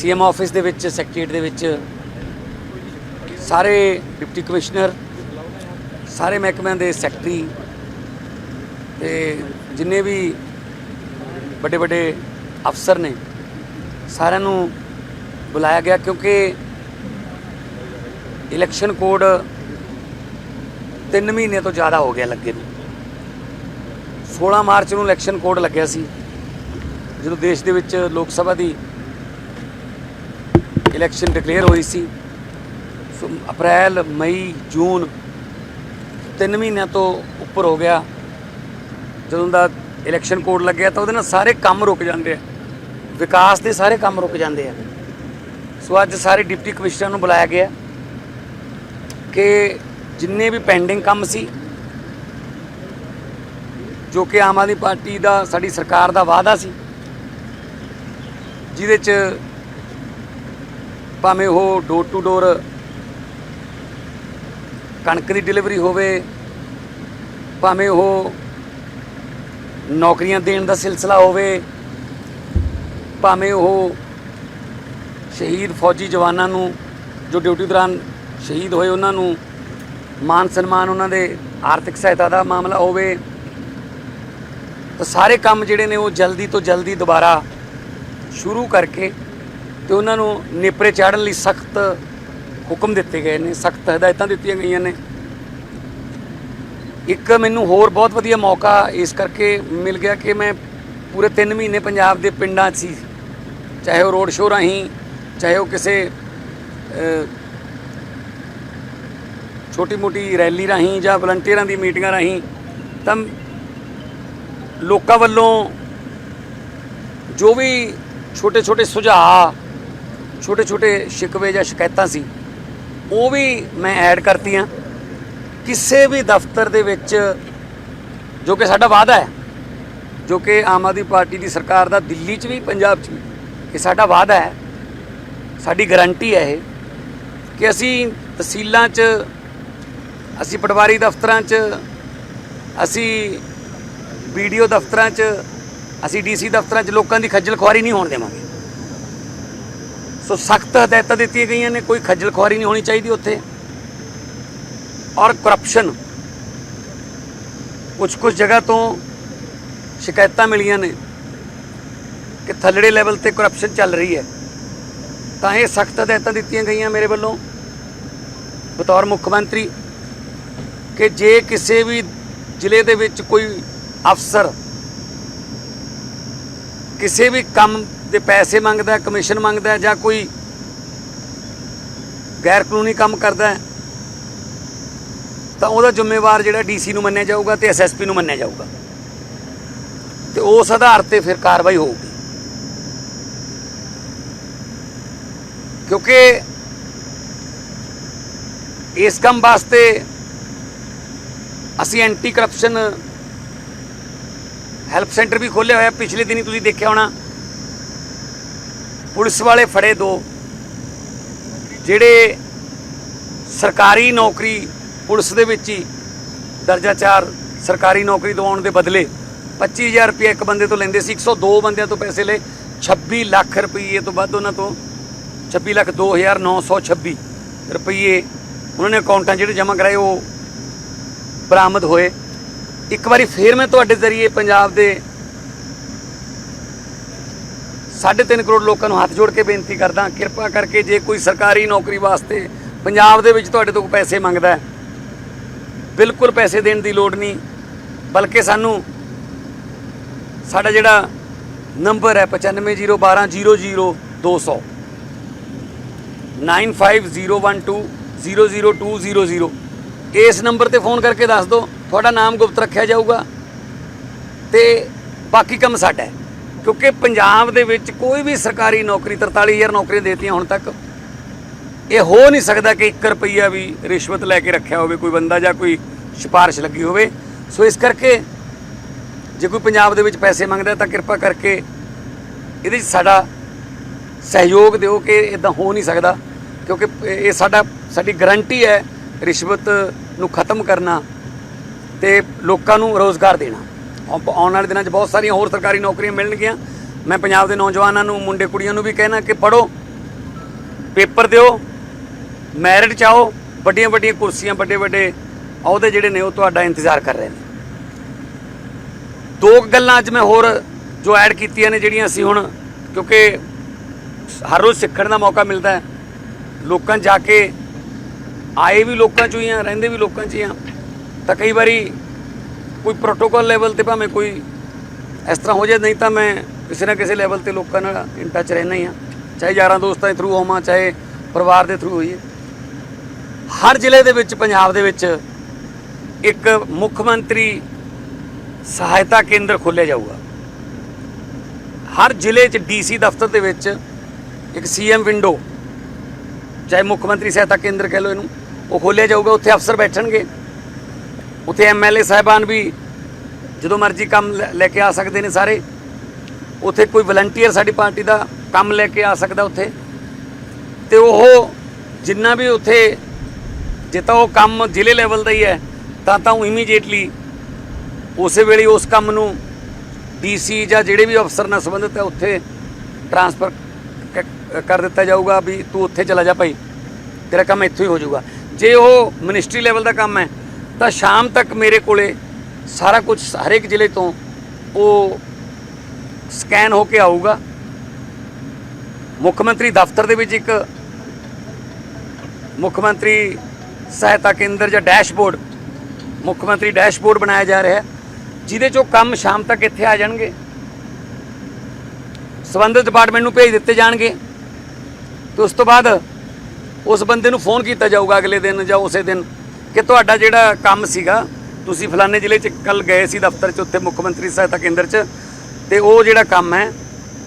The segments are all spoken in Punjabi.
ਸੀਐਮ ਆਫਿਸ ਦੇ ਵਿੱਚ, ਸੈਕਟਰੀਏਟ ਦੇ ਵਿੱਚ ਸਾਰੇ ਡਿਪਟੀ ਕਮਿਸ਼ਨਰ, ਸਾਰੇ ਮਹਿਕਮਿਆਂ ਦੇ ਸੈਕਟਰੀ ਤੇ ਜਿੰਨੇ ਵੀ ਵੱਡੇ ਵੱਡੇ ਅਫਸਰ ਨੇ, ਸਾਰਿਆਂ ਨੂੰ ਬੁਲਾਇਆ ਗਿਆ ਕਿਉਂਕਿ ਇਲੈਕਸ਼ਨ ਕੋਡ 3 ਮਹੀਨੇ ਤੋਂ ਜ਼ਿਆਦਾ ਹੋ ਗਿਆ ਲੱਗੇ ਨੂੰ। 16 ਮਾਰਚ ਨੂੰ ਇਲੈਕਸ਼ਨ ਕੋਡ ਲੱਗਿਆ ਸੀ, ਜਦੋਂ ਦੇਸ਼ ਦੇ ਵਿੱਚ ਲੋਕ ਸਭਾ ਦੀ ਇਲੈਕਸ਼ਨ ਡਿਕਲੇਅਰ ਹੋਈ ਸੀ। ਸੋ ਅਪ੍ਰੈਲ, ਮਈ, ਜੂਨ ਤਿੰਨ ਮਹੀਨਿਆਂ ਤੋਂ ਉੱਪਰ ਹੋ ਗਿਆ। ਜਦੋਂ ਦਾ ਇਲੈਕਸ਼ਨ ਕੋਡ ਲੱਗਿਆ ਤਾਂ ਉਹਦੇ ਨਾਲ ਸਾਰੇ ਕੰਮ ਰੁਕ ਜਾਂਦੇ ਆ। ਵਿਕਾਸ ਦੇ ਸਾਰੇ ਕੰਮ ਰੁਕ ਜਾਂਦੇ ਆ। ਸੋ ਅੱਜ ਸਾਰੇ ਡਿਪਟੀ ਕਮਿਸ਼ਨਰ ਨੂੰ ਬੁਲਾਇਆ ਗਿਆ ਕਿ ਜਿੰਨੇ ਵੀ ਪੈਂਡਿੰਗ ਕੰਮ ਸੀ, ਜੋ ਕਿ ਆਮ ਆਦਮੀ ਪਾਰਟੀ ਦਾ, ਸਾਡੀ ਸਰਕਾਰ ਦਾ ਵਾਅਦਾ ਸੀ, ਜਿਹਦੇ ਚ ਭਾਵੇਂ ਉਹ ਡੋਰ ਟੂ ਡੋਰ ਕਣਕ ਦੀ ਡਿਲੀਵਰੀ ਹੋਵੇ, ਭਾਵੇਂ ਉਹ ਨੌਕਰੀਆਂ ਦੇਣ ਦਾ ਸਿਲਸਿਲਾ ਹੋਵੇ, ਭਾਵੇਂ ਉਹ ਸ਼ਹੀਦ ਫੌਜੀ ਜਵਾਨਾਂ ਨੂੰ, ਜੋ ਡਿਊਟੀ ਦੌਰਾਨ ਸ਼ਹੀਦ ਹੋਏ ਉਹਨਾਂ ਨੂੰ ਮਾਨ ਸਨਮਾਨ ਉਹਨਾਂ ਦੇ ਆਰਥਿਕ ਸਹਾਇਤਾ ਦਾ ਮਾਮਲਾ ਹੋਵੇ, ਤਾਂ ਸਾਰੇ ਕੰਮ ਜਿਹੜੇ ਨੇ ਉਹ ਜਲਦੀ ਤੋਂ ਜਲਦੀ ਦੁਬਾਰਾ ਸ਼ੁਰੂ ਕਰਕੇ ਤੇ ਉਹਨਾਂ ਨੂੰ ਨੇਪਰੇ ਚਾੜਨ ਲਈ ਸਖਤ ਹੁਕਮ ਦਿੱਤੇ ਗਏ ਨੇ, ਸਖਤ ਹਦਾਇਤਾਂ ਦਿੱਤੀਆਂ ਗਈਆਂ ਨੇ। ਇੱਕ ਮੈਨੂੰ ਹੋਰ ਬਹੁਤ ਵਧੀਆ ਮੌਕਾ ਇਸ ਕਰਕੇ ਮਿਲ ਗਿਆ ਕਿ ਮੈਂ ਪੂਰੇ 3 ਮਹੀਨੇ ਪੰਜਾਬ ਦੇ ਪਿੰਡਾਂ 'ਚ ਸੀ। ਚਾਹੇ ਉਹ ਰੋਡ ਸ਼ੋਅ ਰਾਹੀਂ, ਚਾਹੇ ਉਹ ਕਿਸੇ ਛੋਟੀ ਮੋਟੀ ਰੈਲੀ ਰਾਹੀਂ ਜਾਂ ਵਲੰਟੀਅਰਾਂ ਦੀ ਮੀਟਿੰਗਾਂ ਰਾਹੀਂ, ਤਾਂ ਲੋਕਾਂ ਵੱਲੋਂ ਜੋ ਵੀ ਛੋਟੇ ਛੋਟੇ ਸੁਝਾਅ ਛੋਟੇ ਛੋਟੇ ਸ਼ਿਕਵੇ ਜਾਂ ਸ਼ਿਕਾਇਤਾਂ ਸੀ, ਉਹ ਵੀ ਮੈਂ ਐਡ ਕਰਤੀਆਂ। ਕਿਸੇ ਵੀ ਦਫ਼ਤਰ ਦੇ ਵਿੱਚ, ਜੋ ਕਿ ਸਾਡਾ ਵਾਅਦਾ ਹੈ, ਜੋ ਕਿ ਆਮ ਆਦਮੀ ਪਾਰਟੀ ਦੀ ਸਰਕਾਰ ਦਾ, ਦਿੱਲੀ 'ਚ ਵੀ, ਪੰਜਾਬ 'ਚ ਵੀ, ਇਹ ਸਾਡਾ ਵਾਅਦਾ ਹੈ। ਸਾਡੀ ਗਾਰੰਟੀ ਹੈ ਇਹ ਕਿ ਅਸੀਂ ਤਹਿਸੀਲਾਂ 'ਚ, ਅਸੀਂ ਪਟਵਾਰੀ ਦਫ਼ਤਰਾਂ 'ਚ, ਅਸੀਂ ਵੀਡੀਓ ਦਫ਼ਤਰਾਂ 'ਚ, ਅਸੀਂ ਡੀਸੀ ਦਫ਼ਤਰਾਂ 'ਚ ਲੋਕਾਂ ਦੀ ਖੱਜਲ ਖੁਆਰੀ ਨਹੀਂ ਹੋਣ ਦੇਵਾਂਗੇ। ਸੋ ਸਖਤ ਹਦਾਇਤਾਂ ਦਿੱਤੀਆਂ ਗਈਆਂ ਨੇ, ਕੋਈ ਖੱਜਲ ਖੁਆਰੀ ਨਹੀਂ ਹੋਣੀ ਚਾਹੀਦੀ ਉੱਥੇ। ਔਰ ਕਰਪਸ਼ਨ ਕੁਝ ਕੁਝ ਜਗ੍ਹਾ ਤੋਂ ਸ਼ਿਕਾਇਤਾਂ ਮਿਲੀਆਂ ਨੇ ਕਿ ਥੱਲੜੇ ਲੈਵਲ ਤੇ ਕਰਪਸ਼ਨ ਚੱਲ ਰਹੀ ਹੈ। ਤਾਂ ਇਹ ਸਖਤ ਹਦਾਇਤਾਂ ਦਿੱਤੀਆਂ ਗਈਆਂ ਮੇਰੇ ਵੱਲੋਂ। ਬਤੌਰ ਮੁੱਖ ਮੰਤਰੀ, ਕਿ ਜੇ ਕਿਸੇ ਵੀ ਜ਼ਿਲ੍ਹੇ ਦੇ ਵਿੱਚ ਕੋਈ ਅਫਸਰ ਕਿਸੇ ਵੀ ਕੰਮ ਦੇ ਪੈਸੇ ਮੰਗਦਾ, ਕਮਿਸ਼ਨ ਮੰਗਦਾ ਜਾਂ ਕੋਈ ਗੈਰ ਕਾਨੂੰਨੀ ਕੰਮ ਕਰਦਾ ਤਾਂ ਉਹਦਾ ਜ਼ਿੰਮੇਵਾਰ ਜਿਹੜਾ ਡੀਸੀ ਨੂੰ ਮੰਨਿਆ ਜਾਊਗਾ ਤੇ ਐਸਐਸਪੀ ਨੂੰ ਮੰਨਿਆ ਜਾਊਗਾ। ਤੇ ਉਸ ਆਧਾਰ ਤੇ ਫਿਰ ਕਾਰਵਾਈ ਹੋਊਗੀ। ਕਿਉਂਕਿ ਇਸ ਕੰਮ ਵਾਸਤੇ ਅਸੀਂ ਐਂਟੀ ਕਰਪਸ਼ਨ ਹੈਲਪ ਸੈਂਟਰ ਵੀ ਖੋਲ੍ਹਿਆ ਹੋਇਆ, ਪਿਛਲੇ ਦਿਨੀ ਤੁਸੀਂ ਦੇਖਿਆ ਹੋਣਾ ਪੁਲਿਸ ਵਾਲੇ ਫੜੇ ਦੋ। ਜਿਹੜੇ ਸਰਕਾਰੀ ਨੌਕਰੀ ਪੁਲਿਸ ਦੇ ਵਿੱਚ ਹੀ ਦਰਜਾ 4 ਸਰਕਾਰੀ ਨੌਕਰੀ ਦਿਵਾਉਣ ਦੇ ਬਦਲੇ 25000 ਰੁਪਏ ਇੱਕ ਬੰਦੇ ਤੋਂ ਲੈਂਦੇ ਸੀ 102 ਬੰਦਿਆਂ ਤੋਂ ਪੈਸੇ ਲਏ। 26 ਲੱਖ ਰੁਪਏ ਤੋਂ ਵੱਧ ਉਹਨਾਂ ਤੋਂ। 26 ਲੱਖ 2926 ਰੁਪਏ ਉਹਨਾਂ ਨੇ ਅਕਾਊਂਟਾਂ ਜਿਹੜੇ ਜਮ੍ਹਾਂ ਕਰਾਏ ਉਹ ਬਰਾਮਦ ਹੋਏ। ਇੱਕ ਵਾਰੀ ਫੇਰ ਮੈਂ ਤੁਹਾਡੇ ਜ਼ਰੀਏ ਪੰਜਾਬ ਦੇ 3.5 ਕਰੋੜ ਲੋਕਾਂ ਨੂੰ ਹੱਥ ਜੋੜ ਕੇ ਬੇਨਤੀ ਕਰਦਾ, ਕਿਰਪਾ ਕਰਕੇ ਜੇ ਕੋਈ ਸਰਕਾਰੀ ਨੌਕਰੀ ਵਾਸਤੇ ਪੰਜਾਬ ਦੇ ਵਿੱਚ ਤੁਹਾਡੇ ਤੋਂ ਪੈਸੇ ਮੰਗਦਾ ਹੈ, ਬਿਲਕੁਲ ਪੈਸੇ ਦੇਣ ਦੀ ਲੋੜ ਨਹੀਂ, ਬਲਕਿ ਸਾਨੂੰ ਸਾਡਾ ਜਿਹੜਾ ਨੰਬਰ ਹੈ 9501200200 9501200200 ਇਸ ਨੰਬਰ ਤੇ ਫੋਨ ਕਰਕੇ ਦੱਸ ਦਿਓ, ਤੁਹਾਡਾ ਨਾਮ ਗੁਪਤ ਰੱਖਿਆ ਜਾਊਗਾ ਤੇ ਬਾਕੀ ਕੰਮ ਸਾਡਾ ਹੈ। ਕਿਉਂਕਿ ਪੰਜਾਬ ਦੇ ਵਿੱਚ ਕੋਈ ਵੀ ਸਰਕਾਰੀ ਨੌਕਰੀ 43000 ਨੌਕਰੀਆਂ ਦੇਤੀਆਂ ਹੁਣ ਤੱਕ, ਇਹ ਹੋ ਨਹੀਂ ਸਕਦਾ ਕਿ 1 ਰੁਪਈਆ ਵੀ ਰਿਸ਼ਵਤ ਲੈ ਕੇ ਰੱਖਿਆ ਹੋਵੇ, ਕੋਈ ਬੰਦਾ ਜਾਂ ਕੋਈ ਸਿਫਾਰਿਸ਼ ਲੱਗੀ ਹੋਵੇ। ਸੋ ਇਸ ਕਰਕੇ ਜੇ ਕੋਈ ਪੰਜਾਬ ਦੇ ਵਿੱਚ ਪੈਸੇ ਮੰਗਦਾ ਤਾਂ ਕਿਰਪਾ ਕਰਕੇ ਇਹਦੇ 'ਚ ਸਾਡਾ ਸਹਿਯੋਗ ਦਿਓ ਕਿ ਇਦਾਂ ਹੋ ਨਹੀਂ ਸਕਦਾ। ਕਿਉਂਕਿ ਇਹ ਸਾਡਾ, ਸਾਡੀ ਗਰੰਟੀ ਹੈ ਰਿਸ਼ਵਤ ਨੂੰ ਖਤਮ ਕਰਨਾ ਤੇ ਲੋਕਾਂ ਨੂੰ ਰੋਜ਼ਗਾਰ ਦੇਣਾ। ਆਉਣ ਵਾਲੇ ਦਿਨਾਂ 'ਚ ਬਹੁਤ ਸਾਰੀਆਂ ਹੋਰ ਸਰਕਾਰੀ ਨੌਕਰੀਆਂ ਮਿਲਣਗੀਆਂ। ਮੈਂ ਪੰਜਾਬ ਦੇ ਨੌਜਵਾਨਾਂ ਨੂੰ, ਮੁੰਡੇ ਕੁੜੀਆਂ ਨੂੰ ਵੀ ਕਹਿਣਾ ਕਿ ਪੜੋ ਪੇਪਰ ਦਿਓ, ਮੈਰਿਟ ਚਾਓ ਵੱਡੀਆਂ ਵੱਡੀਆਂ ਕੁਰਸੀਆਂ ਵੱਡੇ ਵੱਡੇ ਅਹੁਦੇ ਜਿਹੜੇ ਨੇ ਉਹ ਤੁਹਾਡਾ ਇੰਤਜ਼ਾਰ ਕਰ ਰਹੇ ਨੇ। ਦੋ ਗੱਲਾਂ ਅੱਜ ਮੈਂ ਹੋਰ ਜੋ ਐਡ ਕੀਤੀਆਂ ਨੇ ਜਿਹੜੀਆਂ ਅਸੀਂ ਹੁਣ, ਕਿਉਂਕਿ ਹਰ ਰੋਜ਼ ਸਿੱਖਣ ਦਾ ਮੌਕਾ ਮਿਲਦਾ ਹੈ। ਲੋਕਾਂ ਜਾ ਕੇ ਆਏ ਵੀ ਲੋਕਾਂ 'ਚੋਂ ਹੀ ਆ, ਰਹਿੰਦੇ ਵੀ ਲੋਕਾਂ 'ਚ ਹੀ ਆ। ਤਾਂ ਕਈ ਵਾਰੀ ਕੋਈ ਪ੍ਰੋਟੋਕਾਲ ਲੈਵਲ ਤੇ ਭਾਵੇਂ ਕੋਈ ਇਸ ਤਰ੍ਹਾਂ ਹੋ ਜਾਏ, ਨਹੀਂ ਤਾਂ ਮੈਂ ਕਿਸੇ ਨਾ ਕਿਸੇ ਲੈਵਲ ਤੇ ਲੋਕਾਂ ਨਾਲ ਇਨ ਟੱਚ ਰਹਿਣਾ ਹੀ ਆ। ਚਾਹੇ ਯਾਰਾਂ ਦੋਸਤਾਂ ਦੇ ਥਰੂ ਹੋਵਾਂ, ਚਾਹੇ ਪਰਿਵਾਰ ਦੇ ਥਰੂ ਹੋਈਏ। ਹਰ ਜ਼ਿਲ੍ਹੇ ਦੇ ਵਿੱਚ, ਪੰਜਾਬ ਦੇ ਵਿੱਚ ਇੱਕ ਮੁੱਖ ਮੰਤਰੀ ਸਹਾਇਤਾ ਕੇਂਦਰ ਖੋਲ੍ਹਿਆ ਜਾਊਗਾ। ਹਰ ਜ਼ਿਲ੍ਹੇ 'ਚ ਡੀਸੀ ਦਫ਼ਤਰ ਦੇ ਵਿੱਚ ਇੱਕ ਸੀਐਮ ਵਿੰਡੋ ਚਾਹੇ ਮੁੱਖ ਮੰਤਰੀ ਸਹਾਇਤਾ ਕੇਂਦਰ ਕਹਿ ਲਓ ਇਹਨੂੰ, ਉਹ ਖੋਲ੍ਹਿਆ ਜਾਊਗਾ। ਉੱਥੇ ਅਫਸਰ ਬੈਠਣਗੇ। ਉੱਥੇ ਐਮਐਲਏ ਸਾਹਿਬਾਨ ਵੀ ਜਦੋਂ ਮਰਜ਼ੀ ਕੰਮ ਲੈ- ਲੈ ਕੇ ਆ ਸਕਦੇ ਨੇ ਸਾਰੇ। ਉੱਥੇ ਕੋਈ ਵਲੰਟੀਅਰ ਸਾਡੀ ਪਾਰਟੀ ਦਾ ਕੰਮ ਲੈ ਕੇ ਆ ਸਕਦਾ ਉੱਥੇ। ਤੇ ਉਹ ਜਿੰਨਾ ਵੀ ਉੱਥੇ ਜੇ ਤਾਂ ਉਹ ਕੰਮ ਜ਼ਿਲ੍ਹੇ ਲੈਵਲ ਦਾ ਹੀ ਹੈ, ਤਾਂ ਤਾਂ ਉਹ ਇਮੀਡੀਏਟਲੀ ਉਸੇ ਵੇਲੇ ਉਸ ਕੰਮ ਨੂੰ ਡੀਸੀ ਜਾਂ ਜਿਹੜੇ ਵੀ ਅਫਸਰ ਨਾਲ ਸੰਬੰਧਿਤ ਹੈ, ਉੱਥੇ ਟਰਾਂਸਫਰ ਕਰ ਦਿੱਤਾ ਜਾਊਗਾ ਵੀ ਤੂੰ ਉੱਥੇ ਚਲਾ ਜਾ ਭਾਈ। ਤੇਰਾ ਕੰਮ ਇੱਥੋਂ ਹੀ ਹੋ ਜਾਊਗਾ। ਜੇ ਉਹ ਮਿਨਿਸਟਰੀ ਲੈਵਲ ਦਾ ਕੰਮ ਹੈ ਤਾਂ ਸ਼ਾਮ ਤੱਕ ਮੇਰੇ ਕੋਲੇ ਸਾਰਾ ਕੁਝ ਹਰੇਕ ਜ਼ਿਲ੍ਹੇ ਤੋਂ ਉਹ ਸਕੈਨ ਹੋ ਕੇ ਆਊਗਾ। ਮੁੱਖ ਮੰਤਰੀ ਦਫ਼ਤਰ ਦੇ ਵਿੱਚ ਇੱਕ ਮੁੱਖ ਮੰਤਰੀ ਸਹਾਇਤਾ ਕੇਂਦਰ ਜਾਂ ਡੈਸ਼ਬੋਰਡ, ਮੁੱਖ ਮੰਤਰੀ ਡੈਸ਼ਬੋਰਡ ਬਣਾਇਆ ਜਾ ਰਿਹਾ ਜਿਹਦੇ ਚੋਂ ਕੰਮ ਸ਼ਾਮ ਤੱਕ ਇੱਥੇ ਆ ਜਾਣਗੇ। ਸੰਬੰਧਿਤ ਡਿਪਾਰਟਮੈਂਟ ਨੂੰ ਭੇਜ ਦਿੱਤੇ ਜਾਣਗੇ ਤੇ ਉਸ ਤੋਂ ਬਾਅਦ ਉਸ ਬੰਦੇ ਨੂੰ ਫੋਨ ਕੀਤਾ ਜਾਊਗਾ ਅਗਲੇ ਦਿਨ ਜਾਂ ਉਸੇ ਦਿਨ। ਕਿ ਤੁਹਾਡਾ ਜਿਹੜਾ ਕੰਮ ਸੀਗਾ, ਤੁਸੀਂ ਫਲਾਣੇ ਜ਼ਿਲ੍ਹੇ 'ਚ ਕੱਲ ਗਏ ਸੀ ਦਫ਼ਤਰ 'ਚ, ਉੱਥੇ ਮੁੱਖ ਮੰਤਰੀ ਸਹਾਇਤਾ ਕੇਂਦਰ 'ਚ, ਤੇ ਉਹ ਜਿਹੜਾ ਕੰਮ ਹੈ,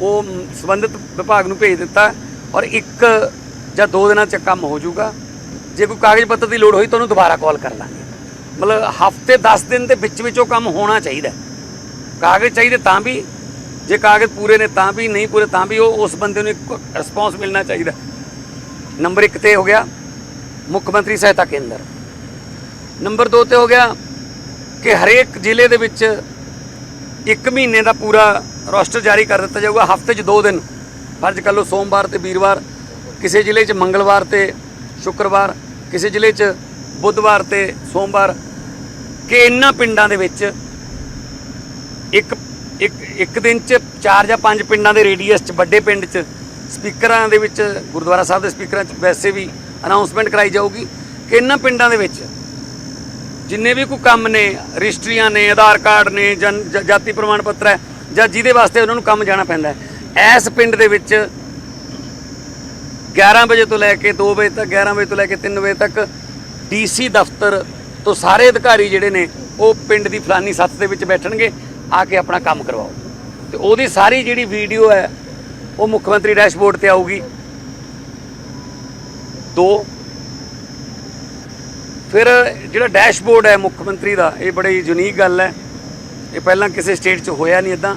ਉਹ ਸੰਬੰਧਿਤ ਵਿਭਾਗ ਨੂੰ ਭੇਜ ਦਿੱਤਾ ਔਰ ਇੱਕ ਜਾਂ ਦੋ ਦਿਨਾਂ 'ਚ ਕੰਮ ਹੋ ਜਾਊਗਾ। ਜੇ ਕੋਈ ਕਾਗਜ਼ ਪੱਤਰ ਦੀ ਲੋੜ ਹੋਈ ਤਾਂ ਉਹਨੂੰ ਦੁਬਾਰਾ ਕਾਲ ਕਰ ਲਾਂਗੇ। ਮਤਲਬ ਹਫ਼ਤੇ 10 ਦਿਨ ਦੇ ਵਿੱਚ ਵਿੱਚ ਉਹ ਕੰਮ ਹੋਣਾ ਚਾਹੀਦਾ ਕਾਗਜ਼ ਚਾਹੀਦੇ ਤਾਂ ਵੀ, ਜੇ ਕਾਗਜ਼ ਪੂਰੇ ਨੇ ਤਾਂ ਵੀ, ਨਹੀਂ ਪੂਰੇ ਤਾਂ ਵੀ ਉਹ ਉਸ ਬੰਦੇ ਨੂੰ ਇੱਕ ਰਿਸਪੌਂਸ ਮਿਲਣਾ ਚਾਹੀਦਾ। ਨੰਬਰ 1 ਤੇ ਹੋ ਗਿਆ, ਮੁੱਖ ਮੰਤਰੀ ਸਹਾਇਤਾ ਕੇਂਦਰ। ਨੰਬਰ 2 ਤੇ ਹੋ ਗਿਆ ਕਿ ਹਰੇਕ ਜ਼ਿਲ੍ਹੇ ਦੇ ਵਿੱਚ ਇੱਕ ਮਹੀਨੇ ਦਾ ਪੂਰਾ ਰੋਸਟਰ ਜਾਰੀ ਕਰ ਦਿੱਤਾ ਜਾਊਗਾ। ਹਫ਼ਤੇ 'ਚ ਦੋ ਦਿਨ। ਫਰਜ਼ ਕਰ ਲਓ ਸੋਮਵਾਰ ਤੇ ਵੀਰਵਾਰ, ਕਿਸੇ ਜ਼ਿਲ੍ਹੇ 'ਚ ਮੰਗਲਵਾਰ ਤੇ ਸ਼ੁੱਕਰਵਾਰ, ਕਿਸੇ ਜ਼ਿਲ੍ਹੇ 'ਚ ਬੁੱਧਵਾਰ ਤੇ ਸੋਮਵਾਰ, ਕਿ ਇਹਨਾਂ ਪਿੰਡਾਂ ਦੇ ਵਿੱਚ ਇੱਕ ਇੱਕ ਇੱਕ ਦਿਨ 'ਚ ਚਾਰ ਜਾਂ ਪੰਜ ਪਿੰਡਾਂ ਦੇ ਰੇਡੀਅਸ 'ਚ, ਵੱਡੇ ਪਿੰਡ 'ਚ ਸਪੀਕਰਾਂ ਦੇ ਵਿੱਚ, ਗੁਰਦੁਆਰਾ ਸਾਹਿਬ ਦੇ ਸਪੀਕਰਾਂ 'ਚ ਵੈਸੇ ਵੀ ਅਨਾਉਂਸਮੈਂਟ ਕਰਾਈ ਜਾਊਗੀ ਕਿ ਇਹਨਾਂ ਪਿੰਡਾਂ ਦੇ ਵਿੱਚ ਜਿੰਨੇ ਵੀ ਕੋਈ ਕੰਮ ਨੇ, ਰਜਿਸਟਰੀਆਂ ਨੇ, ਆਧਾਰ ਕਾਰਡ ਨੇ, ਜਨ ਜਾਤੀ ਪ੍ਰਮਾਣ ਪੱਤਰ ਹੈ, ਜਾਂ ਜਿਹਦੇ ਵਾਸਤੇ ਉਹਨਾਂ ਨੂੰ ਕੰਮ ਜਾਣਾ ਪੈਂਦਾ ਹੈ, ਇਸ ਪਿੰਡ ਦੇ ਵਿੱਚ 11 ਵਜੇ ਤੋਂ ਲੈ ਕੇ 2 ਵਜੇ ਤੱਕ 11 ਵਜੇ ਤੋਂ ਲੈ ਕੇ 3 ਵਜੇ ਤੱਕ ਡੀਸੀ ਦਫ਼ਤਰ ਤੋਂ ਸਾਰੇ ਅਧਿਕਾਰੀ ਜਿਹੜੇ ਨੇ, ਉਹ ਪਿੰਡ ਦੀ ਫਲਾਨੀ ਸੱਤ ਦੇ ਵਿੱਚ ਬੈਠਣਗੇ, ਆ ਕੇ ਆਪਣਾ ਕੰਮ ਕਰਵਾਓ। ਤੇ ਉਹਦੀ ਸਾਰੀ ਜਿਹੜੀ ਵੀਡੀਓ ਹੈ, ਉਹ ਮੁੱਖ ਮੰਤਰੀ ਡੈਸ਼ਬੋਰਡ ਤੇ ਆਊਗੀ। ਦੋ ਫਿਰ ਜਿਹੜਾ ਡੈਸ਼ਬੋਰਡ ਹੈ ਮੁੱਖ ਮੰਤਰੀ ਦਾ, ਇਹ ਬੜੀ ਯੂਨੀਕ ਗੱਲ ਹੈ। ਇਹ ਪਹਿਲਾਂ ਕਿਸੇ ਸਟੇਟ 'ਚ ਹੋਇਆ ਨਹੀਂ ਇਦਾਂ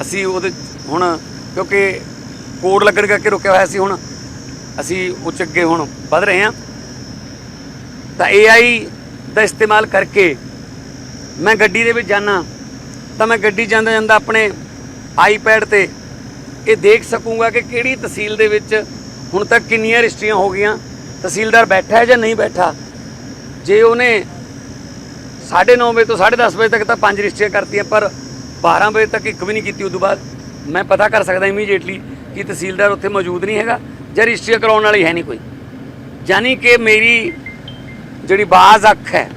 ਅਸੀਂ ਉਹਦੇ ਹੁਣ, ਕਿਉਂਕਿ ਕੋਡ ਲੱਗਣ ਕਰਕੇ ਰੁਕਿਆ ਹੋਇਆ ਸੀ ਹੁਣ। ਅਸੀਂ ਉੱਚ ਅੱਗੇ ਹੁਣ ਵੱਧ ਰਹੇ ਹਾਂ। ਤਾਂ AI ਦਾ ਇਸਤੇਮਾਲ ਕਰਕੇ ਮੈਂ ਗੱਡੀ ਦੇ ਵਿੱਚ ਜਾਣਾ ਤਾਂ ਮੈਂ ਗੱਡੀ ਜਾਂਦਾ ਜਾਂਦਾ ਆਪਣੇ ਆਈਪੈਡ ਤੇ ਇਹ ਦੇਖ ਸਕੂੰਗਾ ਕਿ ਕਿਹੜੀ ਤਹਿਸੀਲ ਦੇ ਵਿੱਚ ਹੁਣ ਤੱਕ ਕਿੰਨੀਆਂ ਰਜਿਸਟਰੀਆਂ ਹੋ ਗਈਆਂ। ਤਹਿਸੀਲਦਾਰ ਬੈਠਾ ਹੈ ਜਾਂ ਨਹੀਂ ਬੈਠਾ? ਜੇ ਉਹਨੇ 9:30 ਵਜੇ ਤੋਂ 10:30 ਵਜੇ ਤੱਕ ਤਾਂ ਪੰਜ ਰਜਿਸਟਰੀਆਂ ਕਰਤੀਆਂ, ਪਰ 12 ਵਜੇ ਤੱਕ ਇੱਕ ਵੀ ਨਹੀਂ ਕੀਤੀ, ਉਦੋਂ ਬਾਅਦ ਮੈਂ ਪਤਾ ਕਰ ਸਕਦਾ ਇਮੀਡੀਏਟਲੀ ਕਿ ਤਹਿਸੀਲਦਾਰ ਉੱਥੇ ਮੌਜੂਦ ਨਹੀਂ ਹੈਗਾ ਜਾਂ ਰਜਿਸਟਰੀ ਕਰਾਉਣ ਵਾਲੀ ਹੈ ਨਹੀਂ ਕੋਈ। ਯਾਨੀ ਕਿ ਮੇਰੀ ਜਿਹੜੀ ਬਾਜ਼ ਅੱਖ ਹੈ,